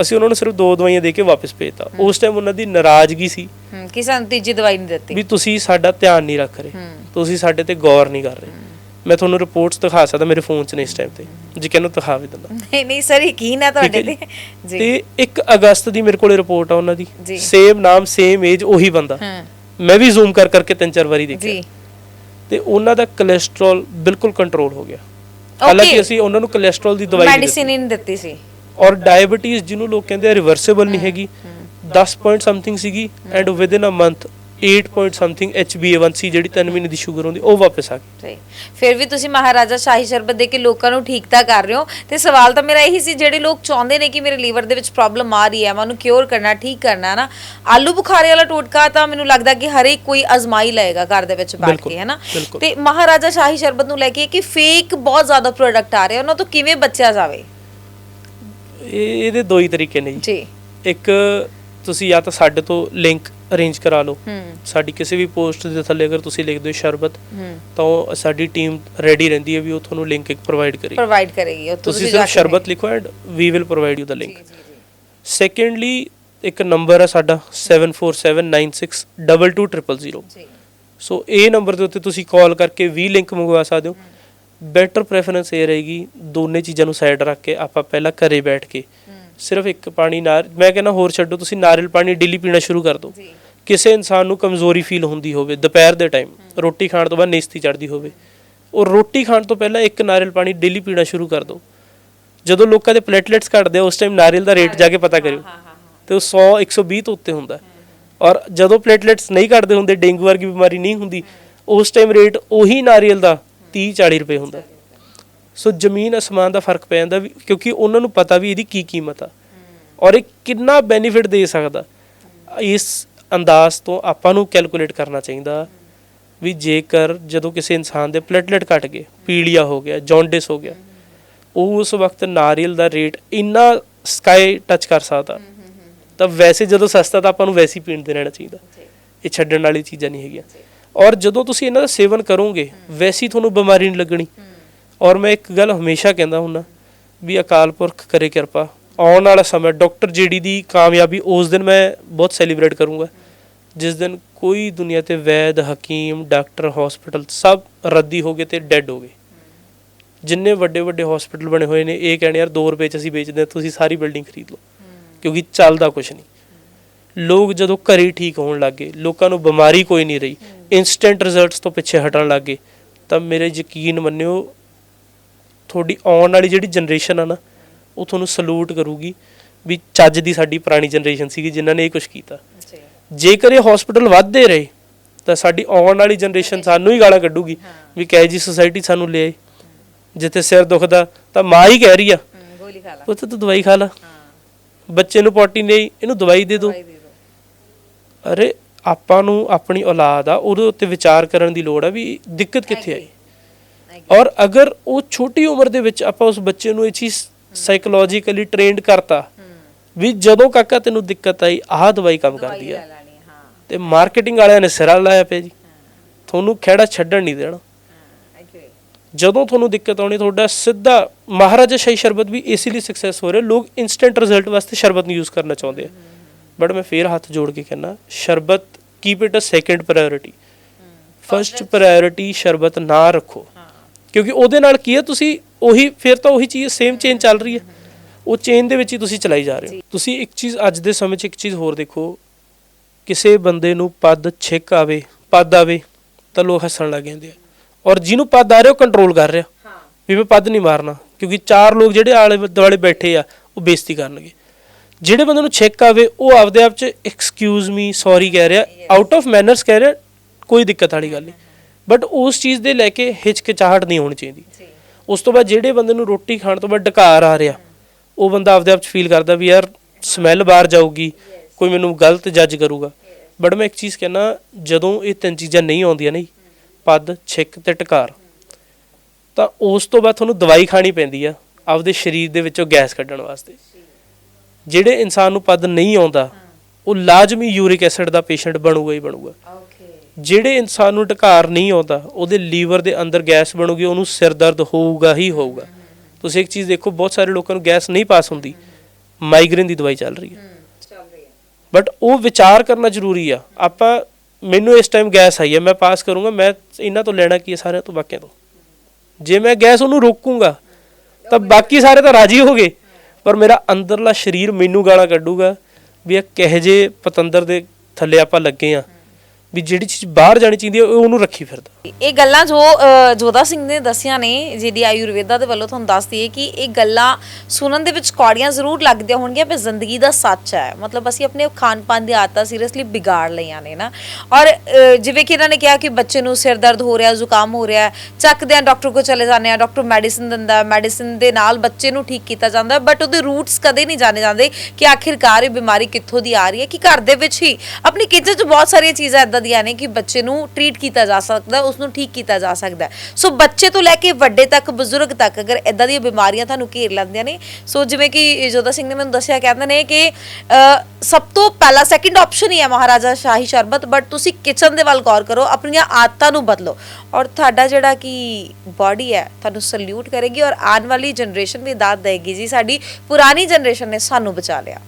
ਅਸੀਂ ਉਹਨਾਂ ਨੂੰ ਸਿਰਫ ਦੋ ਦਵਾਈਆਂ ਦੇ ਕੇ ਵਾਪਸ ਭੇਜਤਾ। ਉਸ ਟਾਈਮ ਉਹਨਾਂ ਦੀ ਨਾਰਾਜ਼ਗੀ ਸੀ ਹੂੰ ਕਿਸੇ ਨੂੰ ਤੀਜੀ ਦਵਾਈ ਨਹੀਂ ਦਿੱਤੀ। ਵੀ ਤੁਸੀਂ ਸਾਡਾ ਧਿਆਨ ਨਹੀਂ ਰੱਖ ਰਹੇ। ਤੁਸੀਂ ਸਾਡੇ ਤੇ ਗੌਰ ਨਹੀਂ ਕਰ ਰਹੇ। ਮੈਂ ਤੁਹਾਨੂੰ ਰਿਪੋਰਟਸ ਦਿਖਾ ਸਕਦਾ ਮੇਰੇ ਫੋਨ 'ਚ ਨੇ ਇਸ ਟਾਈਮ ਤੇ। ਜੇ ਕਹਿੰਦਾ ਦਿਖਾ ਵੀ ਦਿੰਦਾ। ਨਹੀਂ ਨਹੀਂ ਸਰ ਯਕੀਨ ਹੈ ਤੁਹਾਡੇ ਤੇ। ਜੀ। ਤੇ 1 ਅਗਸਤ ਦੀ ਮੇਰੇ ਕੋਲੇ ਰਿਪੋਰਟ ਆ ਉਹਨਾਂ ਦੀ। ਸੇਮ ਨਾਮ ਸੇਮ ਏਜ ਉਹੀ ਬੰਦਾ। ਮੈਂ ਵੀ ਜ਼ੂਮ ਕਰ ਕਰਕੇ ਤਿੰਨ ਚਾਰ ਵਾਰੀ ਦੇਖਿਆ। ਜੀ। ਤੇ ਉਹਨਾਂ ਦਾ ਕੋਲੇਸਟ੍ਰੋਲ ਬਿਲਕੁਲ ਕੰਟਰੋਲ ਹੋ ਗਿਆ। ਹਾਲਾਂਕਿ ਅਸੀਂ ਉਹਨਾਂ ਨੂੰ ਕੋਲੇਸਟ੍ਰੋਲ ਦੀ ਦਵਾਈ ਮੈਡੀਸਿਨ ਨਹੀਂ ਦਿੱਤੀ ਸੀ। ਔਰ ਡਾਇਬੀਟੀਜ਼ ਜਿਹਨੂੰ ਲੋਕ ਕਹਿੰਦੇ ਆ ਰਿਵਰਸੇਬਲ ਨਹੀਂ ਹੈਗੀ। 10 ਪੁਆਇੰਟ ਸਮਥਿੰਗ ਸੀਗੀ and within a month 8 point something HbA1c ਜਿਹੜੀ 3 ਮਹੀਨੇ ਦੀ ਸ਼ੂਗਰ ਹੁੰਦੀ ਉਹ ਵਾਪਸ ਆ ਗਈ। ਸਹੀ। ਫਿਰ ਵੀ ਤੁਸੀਂ ਮਹਾਰਾਜਾ ਸ਼ਾਹੀ ਸ਼ਰਬਤ ਦੇ ਕੇ ਲੋਕਾਂ ਨੂੰ ਠੀਕ ਤਾਂ ਕਰ ਰਹੇ ਹੋ ਤੇ ਸਵਾਲ ਤਾਂ ਮੇਰਾ ਇਹੀ ਸੀ ਜਿਹੜੇ ਲੋਕ ਚਾਹੁੰਦੇ ਨੇ ਕਿ ਮੇਰੇ ਲੀਵਰ ਦੇ ਵਿੱਚ ਪ੍ਰੋਬਲਮ ਆ ਰਹੀ ਹੈ ਮੈਂ ਉਹਨੂੰ ਕਿਉਰ ਕਰਨਾ ਠੀਕ ਕਰਨਾ ਨਾ ਆਲੂ ਬੁਖਾਰੇ ਵਾਲਾ ਟੋਟਕਾ ਤਾਂ ਮੈਨੂੰ ਲੱਗਦਾ ਕਿ ਹਰੇਕ ਕੋਈ ਅਜ਼ਮਾਈ ਲਏਗਾ ਘਰ ਦੇ ਵਿੱਚ ਬੈਠ ਕੇ ਹੈ ਨਾ ਬਿਲਕੁਲ। ਤੇ ਮਹਾਰਾਜਾ ਸ਼ਾਹੀ ਸ਼ਰਬਤ ਨੂੰ ਲੈ ਕੇ ਕਿ ਫੇਕ ਬਹੁਤ ਜ਼ਿਆਦਾ ਪ੍ਰੋਡਕਟ ਆ ਰਹੇ ਉਹਨਾਂ ਤੋਂ ਕਿਵੇਂ ਬਚਿਆ ਜਾਵੇ? ਇਹ ਇਹਦੇ ਦੋ ਹੀ ਤਰੀਕੇ ਨੇ ਜੀ। ਇੱਕ ਤੁਸੀਂ ਜਾਂ ਤਾਂ ਸਾਡੇ ਤੋਂ ਲਿੰਕ ਅਰੇਂਜ ਕਰਾ ਲਓ। ਸਾਡੀ ਕਿਸੇ ਵੀ ਪੋਸਟ ਦੇ ਥੱਲੇ ਅਗਰ ਤੁਸੀਂ ਲਿਖ ਦਿਓ ਸ਼ਰਬਤ ਤਾਂ ਉਹ ਸਾਡੀ ਟੀਮ ਰੈਡੀ ਰਹਿੰਦੀ ਹੈ ਵੀ ਉਹ ਤੁਹਾਨੂੰ ਲਿੰਕ ਇੱਕ ਪ੍ਰੋਵਾਈਡ ਕਰੇ ਪ੍ਰੋਵਾਈਡ ਕਰੇਗੀ ਉਹ ਤੁਸੀਂ ਸਿਰਫ ਸ਼ਰਬਤ ਲਿਖੋ and we will provide you the link. Secondly ਇੱਕ ਨੰਬਰ ਹੈ ਸਾਡਾ 7479622000 ਜੀ। ਸੋ ਇਹ ਨੰਬਰ ਦੇ ਉੱਤੇ ਤੁਸੀਂ ਕਾਲ ਕਰਕੇ ਵੀ ਲਿੰਕ ਮੰਗਵਾ ਸਕਦੇ ਹੋ। ਬੈਟਰ ਪ੍ਰੈਫਰੈਂਸ ਇਹ ਰਹੇਗੀ ਦੋਨੇ ਚੀਜ਼ਾਂ ਨੂੰ ਸਾਈਡ ਰੱਖ ਕੇ ਆਪਾਂ ਪਹਿਲਾਂ ਘਰੇ ਬੈਠ ਕੇ ਸਿਰਫ ਇੱਕ ਪਾਣੀ ਨਾਲ ਮੈਂ ਕਹਿੰਦਾ ਹੋਰ ਛੱਡੋ ਤੁਸੀਂ ਨਾਰੀਅਲ ਪਾਣੀ ਡੇਲੀ ਪੀਣਾ ਸ਼ੁਰੂ ਕਰ ਦਿਓ। ਕਿਸੇ ਇਨਸਾਨ ਨੂੰ ਕਮਜ਼ੋਰੀ ਫੀਲ ਹੁੰਦੀ ਹੋਵੇ ਦੁਪਹਿਰ ਦੇ ਟਾਈਮ ਰੋਟੀ ਖਾਣ ਤੋਂ ਬਾਅਦ ਨੇਸਤੀ ਚੜਦੀ ਹੋਵੇ। ਉਹ ਰੋਟੀ ਖਾਣ ਤੋਂ ਪਹਿਲਾਂ ਇੱਕ ਨਾਰੀਅਲ ਪਾਣੀ ਡੇਲੀ ਪੀਣਾ ਸ਼ੁਰੂ ਕਰ ਦਿਓ। ਜਦੋਂ ਲੋਕਾਂ ਦੇ ਪਲੇਟਲੇਟਸ ਘਟਦੇ ਆ ਉਸ ਟਾਈਮ ਨਾਰੀਅਲ ਦਾ ਰੇਟ ਜਾ ਕੇ ਪਤਾ ਕਰਿਓ। ਤੇ ਉਹ 100 120 ਤੋਂ ਉੱਤੇ ਹੁੰਦਾ। ਔਰ ਜਦੋਂ ਪਲੇਟਲੇਟਸ ਨਹੀਂ ਘਟਦੇ ਹੁੰਦੇ ਡੇਂਗੂ ਵਰਗੀ ਬਿਮਾਰੀ ਨਹੀਂ ਹੁੰਦੀ ਉਸ ਟਾਈਮ ਰੇਟ ਉਹੀ ਨਾਰੀਅਲ ਦਾ 30 40 ਰੁਪਏ ਹੁੰਦਾ। ਸੋ ਜ਼ਮੀਨ ਅਸਮਾਨ ਦਾ ਫ਼ਰਕ ਪੈ ਜਾਂਦਾ ਵੀ, ਕਿਉਂਕਿ ਉਹਨਾਂ ਨੂੰ ਪਤਾ ਵੀ ਇਹਦੀ ਕੀ ਕੀਮਤ ਆ। ਔਰ ਇਹ ਕਿੰਨਾ ਬੈਨੀਫਿਟ ਦੇ ਸਕਦਾ। ਇਸ ਅੰਦਾਜ਼ ਤੋਂ ਆਪਾਂ ਨੂੰ ਕੈਲਕੂਲੇਟ ਕਰਨਾ ਚਾਹੀਦਾ ਵੀ ਜੇਕਰ ਜਦੋਂ ਕਿਸੇ ਇਨਸਾਨ ਦੇ ਪਲੇਟਲੇਟ ਘਟ ਗਏ, ਪੀਲੀਆ ਹੋ ਗਿਆ ਜੌਂਡਿਸ ਹੋ ਗਿਆ, ਉਹ ਉਸ ਵਕਤ ਨਾਰੀਅਲ ਦਾ ਰੇਟ ਇੰਨਾ ਸਕਾਈ ਟੱਚ ਕਰ ਸਕਦਾ। ਤਾਂ ਵੈਸੇ ਜਦੋਂ ਸਸਤਾ ਤਾਂ ਆਪਾਂ ਨੂੰ ਵੈਸੇ ਹੀ ਪੀਣ ਦੇ ਰਹਿਣਾ ਚਾਹੀਦਾ। ਇਹ ਛੱਡਣ ਵਾਲੀ ਚੀਜ਼ਾਂ ਨਹੀਂ ਹੈਗੀਆਂ। ਔਰ ਜਦੋਂ ਤੁਸੀਂ ਇਹਨਾਂ ਦਾ ਸੇਵਨ ਕਰੋਗੇ, ਵੈਸੇ ਹੀ ਤੁਹਾਨੂੰ ਬਿਮਾਰੀ ਨਹੀਂ ਲੱਗਣੀ। ਔਰ ਮੈਂ ਇੱਕ ਗੱਲ ਹਮੇਸ਼ਾ ਕਹਿੰਦਾ ਹੁੰਦਾ ਵੀ ਅਕਾਲ ਪੁਰਖ ਕਰੇ ਕਿਰਪਾ। ਆਉਣ ਵਾਲਾ ਸਮਾਂ, ਡਾਕਟਰ ਜੀਡੀ ਦੀ ਕਾਮਯਾਬੀ, ਉਸ ਦਿਨ ਮੈਂ ਬਹੁਤ ਸੈਲੀਬ੍ਰੇਟ ਕਰੂੰਗਾ। ਜਿਸ ਦਿਨ ਕੋਈ ਦੁਨੀਆ ਤੇ ਵੈਦ, ਹਕੀਮ, ਡਾਕਟਰ ਹਸਪੀਟਲ ਸਭ ਰੱਦੀ ਹੋ ਗਏ ਤੇ ਡੈੱਡ ਹੋ ਗਏ। ਜਿੰਨੇ ਵੱਡੇ ਵੱਡੇ ਹਸਪੀਟਲ ਬਣੇ ਹੋਏ ਨੇ, ਇਹ ਕਹਿਣ, ਯਾਰ 2 ਰੁਪਏ ਚ ਅਸੀਂ ਵੇਚਦੇ ਹਾਂ, ਤੁਸੀਂ ਸਾਰੀ ਬਿਲਡਿੰਗ ਖਰੀਦ ਲਓ। ਕਿਉਂਕਿ ਚੱਲਦਾ ਕੁਝ ਨਹੀਂ। ਲੋਕ ਜਦੋਂ ਘਰੇ ਹੀ ਠੀਕ ਹੋਣ ਲੱਗੇ ਲੋਕਾਂ ਨੂੰ ਬਿਮਾਰੀ ਕੋਈ ਨਹੀਂ ਰਹੀ। ਇਨਸਟੈਂਟ ਰਿਜ਼ਲਟਸ ਤੋਂ ਪਿੱਛੇ ਹਟਣ ਲੱਗੇ ਤਾਂ ਮੇਰੇ ਯਕੀਨ ਮੰਨਿਓ ਤੁਹਾਡੀ ਆਉਣ ਵਾਲੀ ਜਿਹੜੀ ਜਨਰੇਸ਼ਨ ਆ ਨਾ ਉਹ ਤੁਹਾਨੂੰ ਸਲੂਟ ਕਰੂਗੀ ਵੀ ਚੱਜ ਦੀ ਸਾਡੀ ਪੁਰਾਣੀ ਜਨਰੇਸ਼ਨ ਸੀਗੀ ਜਿਨ੍ਹਾਂ ਨੇ ਇਹ ਕੁਝ ਕੀਤਾ। ਜੇਕਰ ਇਹ ਹਸਪੀਟਲ ਵੱਧਦੇ ਰਹੇ ਤਾਂ ਸਾਡੀ ਆਉਣ ਵਾਲੀ ਜਨਰੇਸ਼ਨ ਸਾਨੂੰ ਹੀ ਗਾਲਾਂ ਕੱਢੂਗੀ ਵੀ ਕਹੇ ਜੀ ਸੁਸਾਇਟੀ ਸਾਨੂੰ ਲਿਆਏ। ਜਿੱਥੇ ਸਿਰ ਦੁਖਦਾ ਤਾਂ ਮਾਂ ਹੀ ਕਹਿ ਰਹੀ ਆ ਗੋਲੀ ਖਾ ਲਾ। ਪੁੱਤ ਤੂੰ ਦਵਾਈ ਖਾ ਲੈ। ਬੱਚੇ ਨੂੰ ਪੋਟੀ ਨਹੀਂ ਆਈ, ਇਹਨੂੰ ਦਵਾਈ ਦੇ ਦਵਾਈ ਦੇ ਦਿਓ। ਅਰੇ ਆਪਾਂ ਨੂੰ ਆਪਣੀ ਔਲਾਦ ਆ ਉਹਦੇ ਉੱਤੇ ਵਿਚਾਰ ਕਰਨ ਦੀ ਲੋੜ ਆ ਵੀ ਦਿੱਕਤ ਕਿੱਥੇ ਆਈ? ਔਰ ਅਗਰ ਉਹ ਛੋਟੀ ਉਮਰ ਦੇ ਵਿੱਚ ਆਪਾਂ ਉਸ ਬੱਚੇ ਨੂੰ ਇਹ ਚੀਜ਼ ਸਾਈਕੋਲੋਜੀਕਲੀ ਟ੍ਰੇਨਡ ਕਰਤਾ ਵੀ ਜਦੋਂ ਕਾਕਾ ਤੈਨੂੰ ਦਿੱਕਤ ਆਈ ਆਹ ਦਵਾਈ ਕੰਮ ਕਰਦੀ ਆ। ਤੇ ਮਾਰਕੀਟਿੰਗ ਵਾਲਿਆਂ ਨੇ ਸਿਰਾ ਲਾਇਆ ਪਿਆ ਜੀ। ਤੁਹਾਨੂੰ ਖਹਿੜਾ ਛੱਡਣ ਨਹੀਂ ਦੇਣਾ। ਜਦੋਂ ਤੁਹਾਨੂੰ ਦਿੱਕਤ ਆਉਣੀ ਤੁਹਾਡਾ ਸਿੱਧਾ ਮਹਾਰਾਜਾ ਸ਼ਾਹੀ ਸ਼ਰਬਤ ਵੀ ਇਸੇ ਲਈ ਸਕਸੈਸ ਹੋ ਰਿਹਾ ਲੋਕ ਇਨਸਟੈਂਟ ਰਿਜ਼ਲਟ ਵਾਸਤੇ ਸ਼ਰਬਤ ਨੂੰ ਯੂਜ਼ ਕਰਨਾ ਚਾਹੁੰਦੇ ਆ। ਬਟ ਮੈਂ ਫੇਰ ਹੱਥ ਜੋੜ ਕੇ ਕਹਿੰਦਾ ਸ਼ਰਬਤ keep it a second priority first priority ਸ਼ਰਬਤ ਨਾ ਰੱਖੋ। ਕਿਉਂਕਿ ਉਹਦੇ ਨਾਲ ਕੀ ਹੈ ਤੁਸੀਂ ਉਹੀ ਫਿਰ ਤਾਂ ਉਹੀ ਚੀਜ਼ ਸੇਮ ਚੇਨ ਚੱਲ ਰਹੀ ਹੈ। ਉਹ ਚੇਨ ਦੇ ਵਿੱਚ ਹੀ ਤੁਸੀਂ ਚਲਾਈ ਜਾ ਰਹੇ ਹੋ। ਤੁਸੀਂ ਇੱਕ ਚੀਜ਼ ਅੱਜ ਦੇ ਸਮੇਂ 'ਚ ਇੱਕ ਚੀਜ਼ ਹੋਰ ਦੇਖੋ। ਕਿਸੇ ਬੰਦੇ ਨੂੰ ਪੱਦ ਛਿੱਕ ਆਵੇ ਪੱਦ ਆਵੇ ਤਾਂ ਲੋਕ ਹੱਸਣ ਲੱਗ ਜਾਂਦੇ ਆ। ਔਰ ਜਿਹਨੂੰ ਪੱਦ ਆ ਰਿਹਾ ਉਹ ਕੰਟਰੋਲ ਕਰ ਰਿਹਾ। ਵੀ ਮੈਂ ਪੱਦ ਨਹੀਂ ਮਾਰਨਾ। ਕਿਉਂਕਿ ਚਾਰ ਲੋਕ ਜਿਹੜੇ ਆਲੇ ਦੁਆਲੇ ਬੈਠੇ ਆ ਉਹ ਬੇਇੱਜ਼ਤੀ ਕਰਨਗੇ। ਜਿਹੜੇ ਬੰਦੇ ਨੂੰ ਛਿੱਕ ਆਵੇ ਉਹ ਆਪਦੇ ਆਪ 'ਚ ਐਕਸਕਿਊਜ਼ ਮੀ ਸੌਰੀ ਕਹਿ ਰਿਹਾ। ਆਊਟ ਆਫ ਮੈਨਰਸ ਕਹਿ ਰਿਹਾ ਕੋਈ ਦਿੱਕਤ ਵਾਲੀ ਗੱਲ ਨਹੀਂ। ਬਟ ਉਸ ਚੀਜ਼ ਦੇ ਲੈ ਕੇ ਹਿਚਕਿਚਾਹਟ ਨਹੀਂ ਹੋਣੀ ਚਾਹੀਦੀ। ਉਸ ਤੋਂ ਬਾਅਦ ਜਿਹੜੇ ਬੰਦੇ ਨੂੰ ਰੋਟੀ ਖਾਣ ਤੋਂ ਬਾਅਦ ਡਕਾਰ ਆ ਰਿਹਾ ਉਹ ਬੰਦਾ ਆਪਦੇ ਆਪ 'ਚ ਫੀਲ ਕਰਦਾ ਵੀ ਯਾਰ ਸਮੈਲ ਬਾਹਰ ਜਾਊਗੀ ਕੋਈ ਮੈਨੂੰ ਗਲਤ ਜੱਜ ਕਰੂਗਾ। ਬਟ ਮੈਂ ਇੱਕ ਚੀਜ਼ ਕਹਿਣਾ ਜਦੋਂ ਇਹ ਤਿੰਨ ਚੀਜ਼ਾਂ ਨਹੀਂ ਆਉਂਦੀਆਂ ਨਹੀਂ ਪੱਦ ਛਿੱਕ ਤੇ ਟਕਾਰ ਤਾਂ ਉਸ ਤੋਂ ਬਾਅਦ ਤੁਹਾਨੂੰ ਦਵਾਈ ਖਾਣੀ ਪੈਂਦੀ ਆ ਆਪਦੇ ਸਰੀਰ ਦੇ ਵਿੱਚੋਂ ਗੈਸ ਕੱਢਣ ਵਾਸਤੇ। ਜਿਹੜੇ ਇਨਸਾਨ ਨੂੰ ਪੱਦ ਨਹੀਂ ਆਉਂਦਾ ਉਹ ਲਾਜ਼ਮੀ ਯੂਰਿਕ ਐਸਿਡ ਦਾ ਪੇਸ਼ੈਂਟ ਬਣੂਗਾ ਹੀ ਬਣੂਗਾ। ਜਿਹੜੇ ਇਨਸਾਨ ਨੂੰ ਢਕਾਰ ਨਹੀਂ ਆਉਂਦਾ ਉਹਦੇ ਲੀਵਰ ਦੇ ਅੰਦਰ ਗੈਸ ਬਣੂਗੀ ਉਹਨੂੰ ਸਿਰ ਦਰਦ ਹੋਊਗਾ ਹੀ ਹੋਊਗਾ। ਤੁਸੀਂ ਇੱਕ ਚੀਜ਼ ਦੇਖੋ ਬਹੁਤ ਸਾਰੇ ਲੋਕਾਂ ਨੂੰ ਗੈਸ ਨਹੀਂ ਪਾਸ ਹੁੰਦੀ। ਮਾਈਗ੍ਰੇਨ ਦੀ ਦਵਾਈ ਚੱਲ ਰਹੀ ਹੈ। ਬਟ ਉਹ ਵਿਚਾਰ ਕਰਨਾ ਜ਼ਰੂਰੀ ਆ। ਆਪਾਂ ਮੈਨੂੰ ਇਸ ਟਾਈਮ ਗੈਸ ਆਈ ਹੈ ਮੈਂ ਪਾਸ ਕਰੂੰਗਾ ਮੈਂ ਇਹਨਾਂ ਤੋਂ ਲੈਣਾ ਕੀ ਹੈ ਸਾਰਿਆਂ ਤੋਂ ਬਾਕੀਆਂ ਤੋਂ। ਜੇ ਮੈਂ ਗੈਸ ਉਹਨੂੰ ਰੋਕੂੰਗਾ ਤਾਂ ਬਾਕੀ ਸਾਰੇ ਤਾਂ ਰਾਜੀ ਹੋ ਗਏ। ਪਰ ਮੇਰਾ ਅੰਦਰਲਾ ਸਰੀਰ ਮੈਨੂੰ ਗਾਲਾਂ ਕੱਢੂਗਾ ਵੀ ਇਹ ਕਹੇ ਜੇ ਪਤੰਦਰ ਦੇ ਥੱਲੇ ਆਪਾਂ ਲੱਗੇ ਆ। ਵੀ ਜਿਹੜੀ ਚੀਜ਼ ਬਾਹਰ ਜਾਣੀ ਚਾਹੀਦੀ ਹੈ ਉਹ ਉਹਨੂੰ ਰੱਖੀ ਫਿਰਦਾ। ਇਹ ਗੱਲਾਂ ਜੋ ਅ, ਜੋਧਾ ਸਿੰਘ ਨੇ ਦੱਸੀਆਂ ਨੇ ਜਿਹੜੀ ਆਯੁਰਵੇਦਾ ਦੇ ਵੱਲੋਂ ਤੁਹਾਨੂੰ ਦੱਸਦੀ ਹੈ ਕਿ ਇਹ ਗੱਲਾਂ ਸੁਣਨ ਦੇ ਵਿੱਚ ਕੌੜੀਆਂ ਜ਼ਰੂਰ ਲੱਗਦੀਆਂ ਹੋਣਗੀਆਂ ਪਰ ਜ਼ਿੰਦਗੀ ਦਾ ਸੱਚ ਹੈ। ਮਤਲਬ ਅਸੀਂ ਆਪਣੇ ਖਾਣ-ਪਾਨ ਦੀ ਆਦਤਾਂ ਸੀਰੀਅਸਲੀ ਬਿਗਾੜ ਲਈਆਂ ਨੇ ਨਾ। ਔਰ ਅ, ਜਿਵੇਂ ਕਿ ਇਹਨਾਂ ਨੇ ਕਿਹਾ ਕਿ ਬੱਚੇ ਨੂੰ ਸਿਰ ਦਰਦ ਹੋ ਰਿਹਾ ਜ਼ੁਕਾਮ ਹੋ ਰਿਹਾ ਚੱਕਦੇ ਆ ਡਾਕਟਰ ਕੋਲ ਚਲੇ ਜਾਂਦੇ ਆ ਡਾਕਟਰ ਮੈਡੀਸਿਨ ਦਿੰਦਾ ਹੈ ਮੈਡੀਸਿਨ ਦੇ ਨਾਲ ਬੱਚੇ ਨੂੰ ਠੀਕ ਕੀਤਾ ਜਾਂਦਾ ਬਟ ਉਹਦੇ ਰੂਟਸ ਕਦੇ ਨਹੀਂ ਜਾਣੇ ਜਾਂਦੇ ਕਿ ਆਖਿਰਕਾਰ ਇਹ ਬਿਮਾਰੀ ਕਿੱਥੋਂ ਦੀ ਆ ਰਹੀ ਹੈ ਕਿ ਘਰ ਦੇ ਵਿੱਚ ਹੀ ਆਪਣੀ ਕਿਚਨ 'ਚ ਬਹੁਤ ਸਾਰੀਆਂ ਚੀਜ਼ਾਂ ਇਦਾਂ ਦੀਆਂ ਨੇ ਕਿ ਬੱਚੇ ਨੂੰ ਟ੍ਰੀਟ ਕੀਤਾ ਜਾ ਸਕਦਾ ਉਸ ਨੂੰ ਠੀਕ ਕੀਤਾ ਜਾ ਸਕਦਾ ਸੋ ਬੱਚੇ ਤੋਂ ਲੈ ਕੇ ਵੱਡੇ ਤੱਕ, ਬਜ਼ੁਰਗ ਤੱਕ, ਅਗਰ ਇਦਾਂ ਦੀਆਂ ਬਿਮਾਰੀਆਂ ਤੁਹਾਨੂੰ ਘੇਰ ਲੈਂਦੀਆਂ ਨੇ, ਸੋ ਜਿਵੇਂ ਕਿ ਜੋਦਾ ਸਿੰਘ ਨੇ ਮੈਨੂੰ ਦੱਸਿਆ, ਕਹਿੰਦੇ ਨੇ ਕਿ ਸਭ ਤੋਂ ਪਹਿਲਾ ਸੈਕਿੰਡ ਆਪਸ਼ਨ ਹੀ ਹੈ ਮਹਾਰਾਜਾ ਸ਼ਾਹੀ ਸ਼ਰਬਤ ਬਟ ਤੁਸੀਂ ਕਿਚਨ ਦੇ ਵੱਲ ਗੌਰ ਕਰੋ, ਆਪਣੀਆਂ ਆਦਤਾਂ ਨੂੰ ਬਦਲੋ। ਔਰ ਤੁਹਾਡਾ ਜਿਹੜਾ ਕਿ ਬਾਡੀ ਹੈ, ਤੁਹਾਨੂੰ ਸਲੂਟ ਕਰੇਗੀ ਔਰ ਆਉਣ ਵਾਲੀ ਜਨਰੇਸ਼ਨ ਵੀ ਦਾਤ ਦੇਗੀ ਜੀ, ਸਾਡੀ ਪੁਰਾਣੀ ਜਨਰੇਸ਼ਨ ਨੇ ਸਾਨੂੰ ਬਚਾ ਲਿਆ।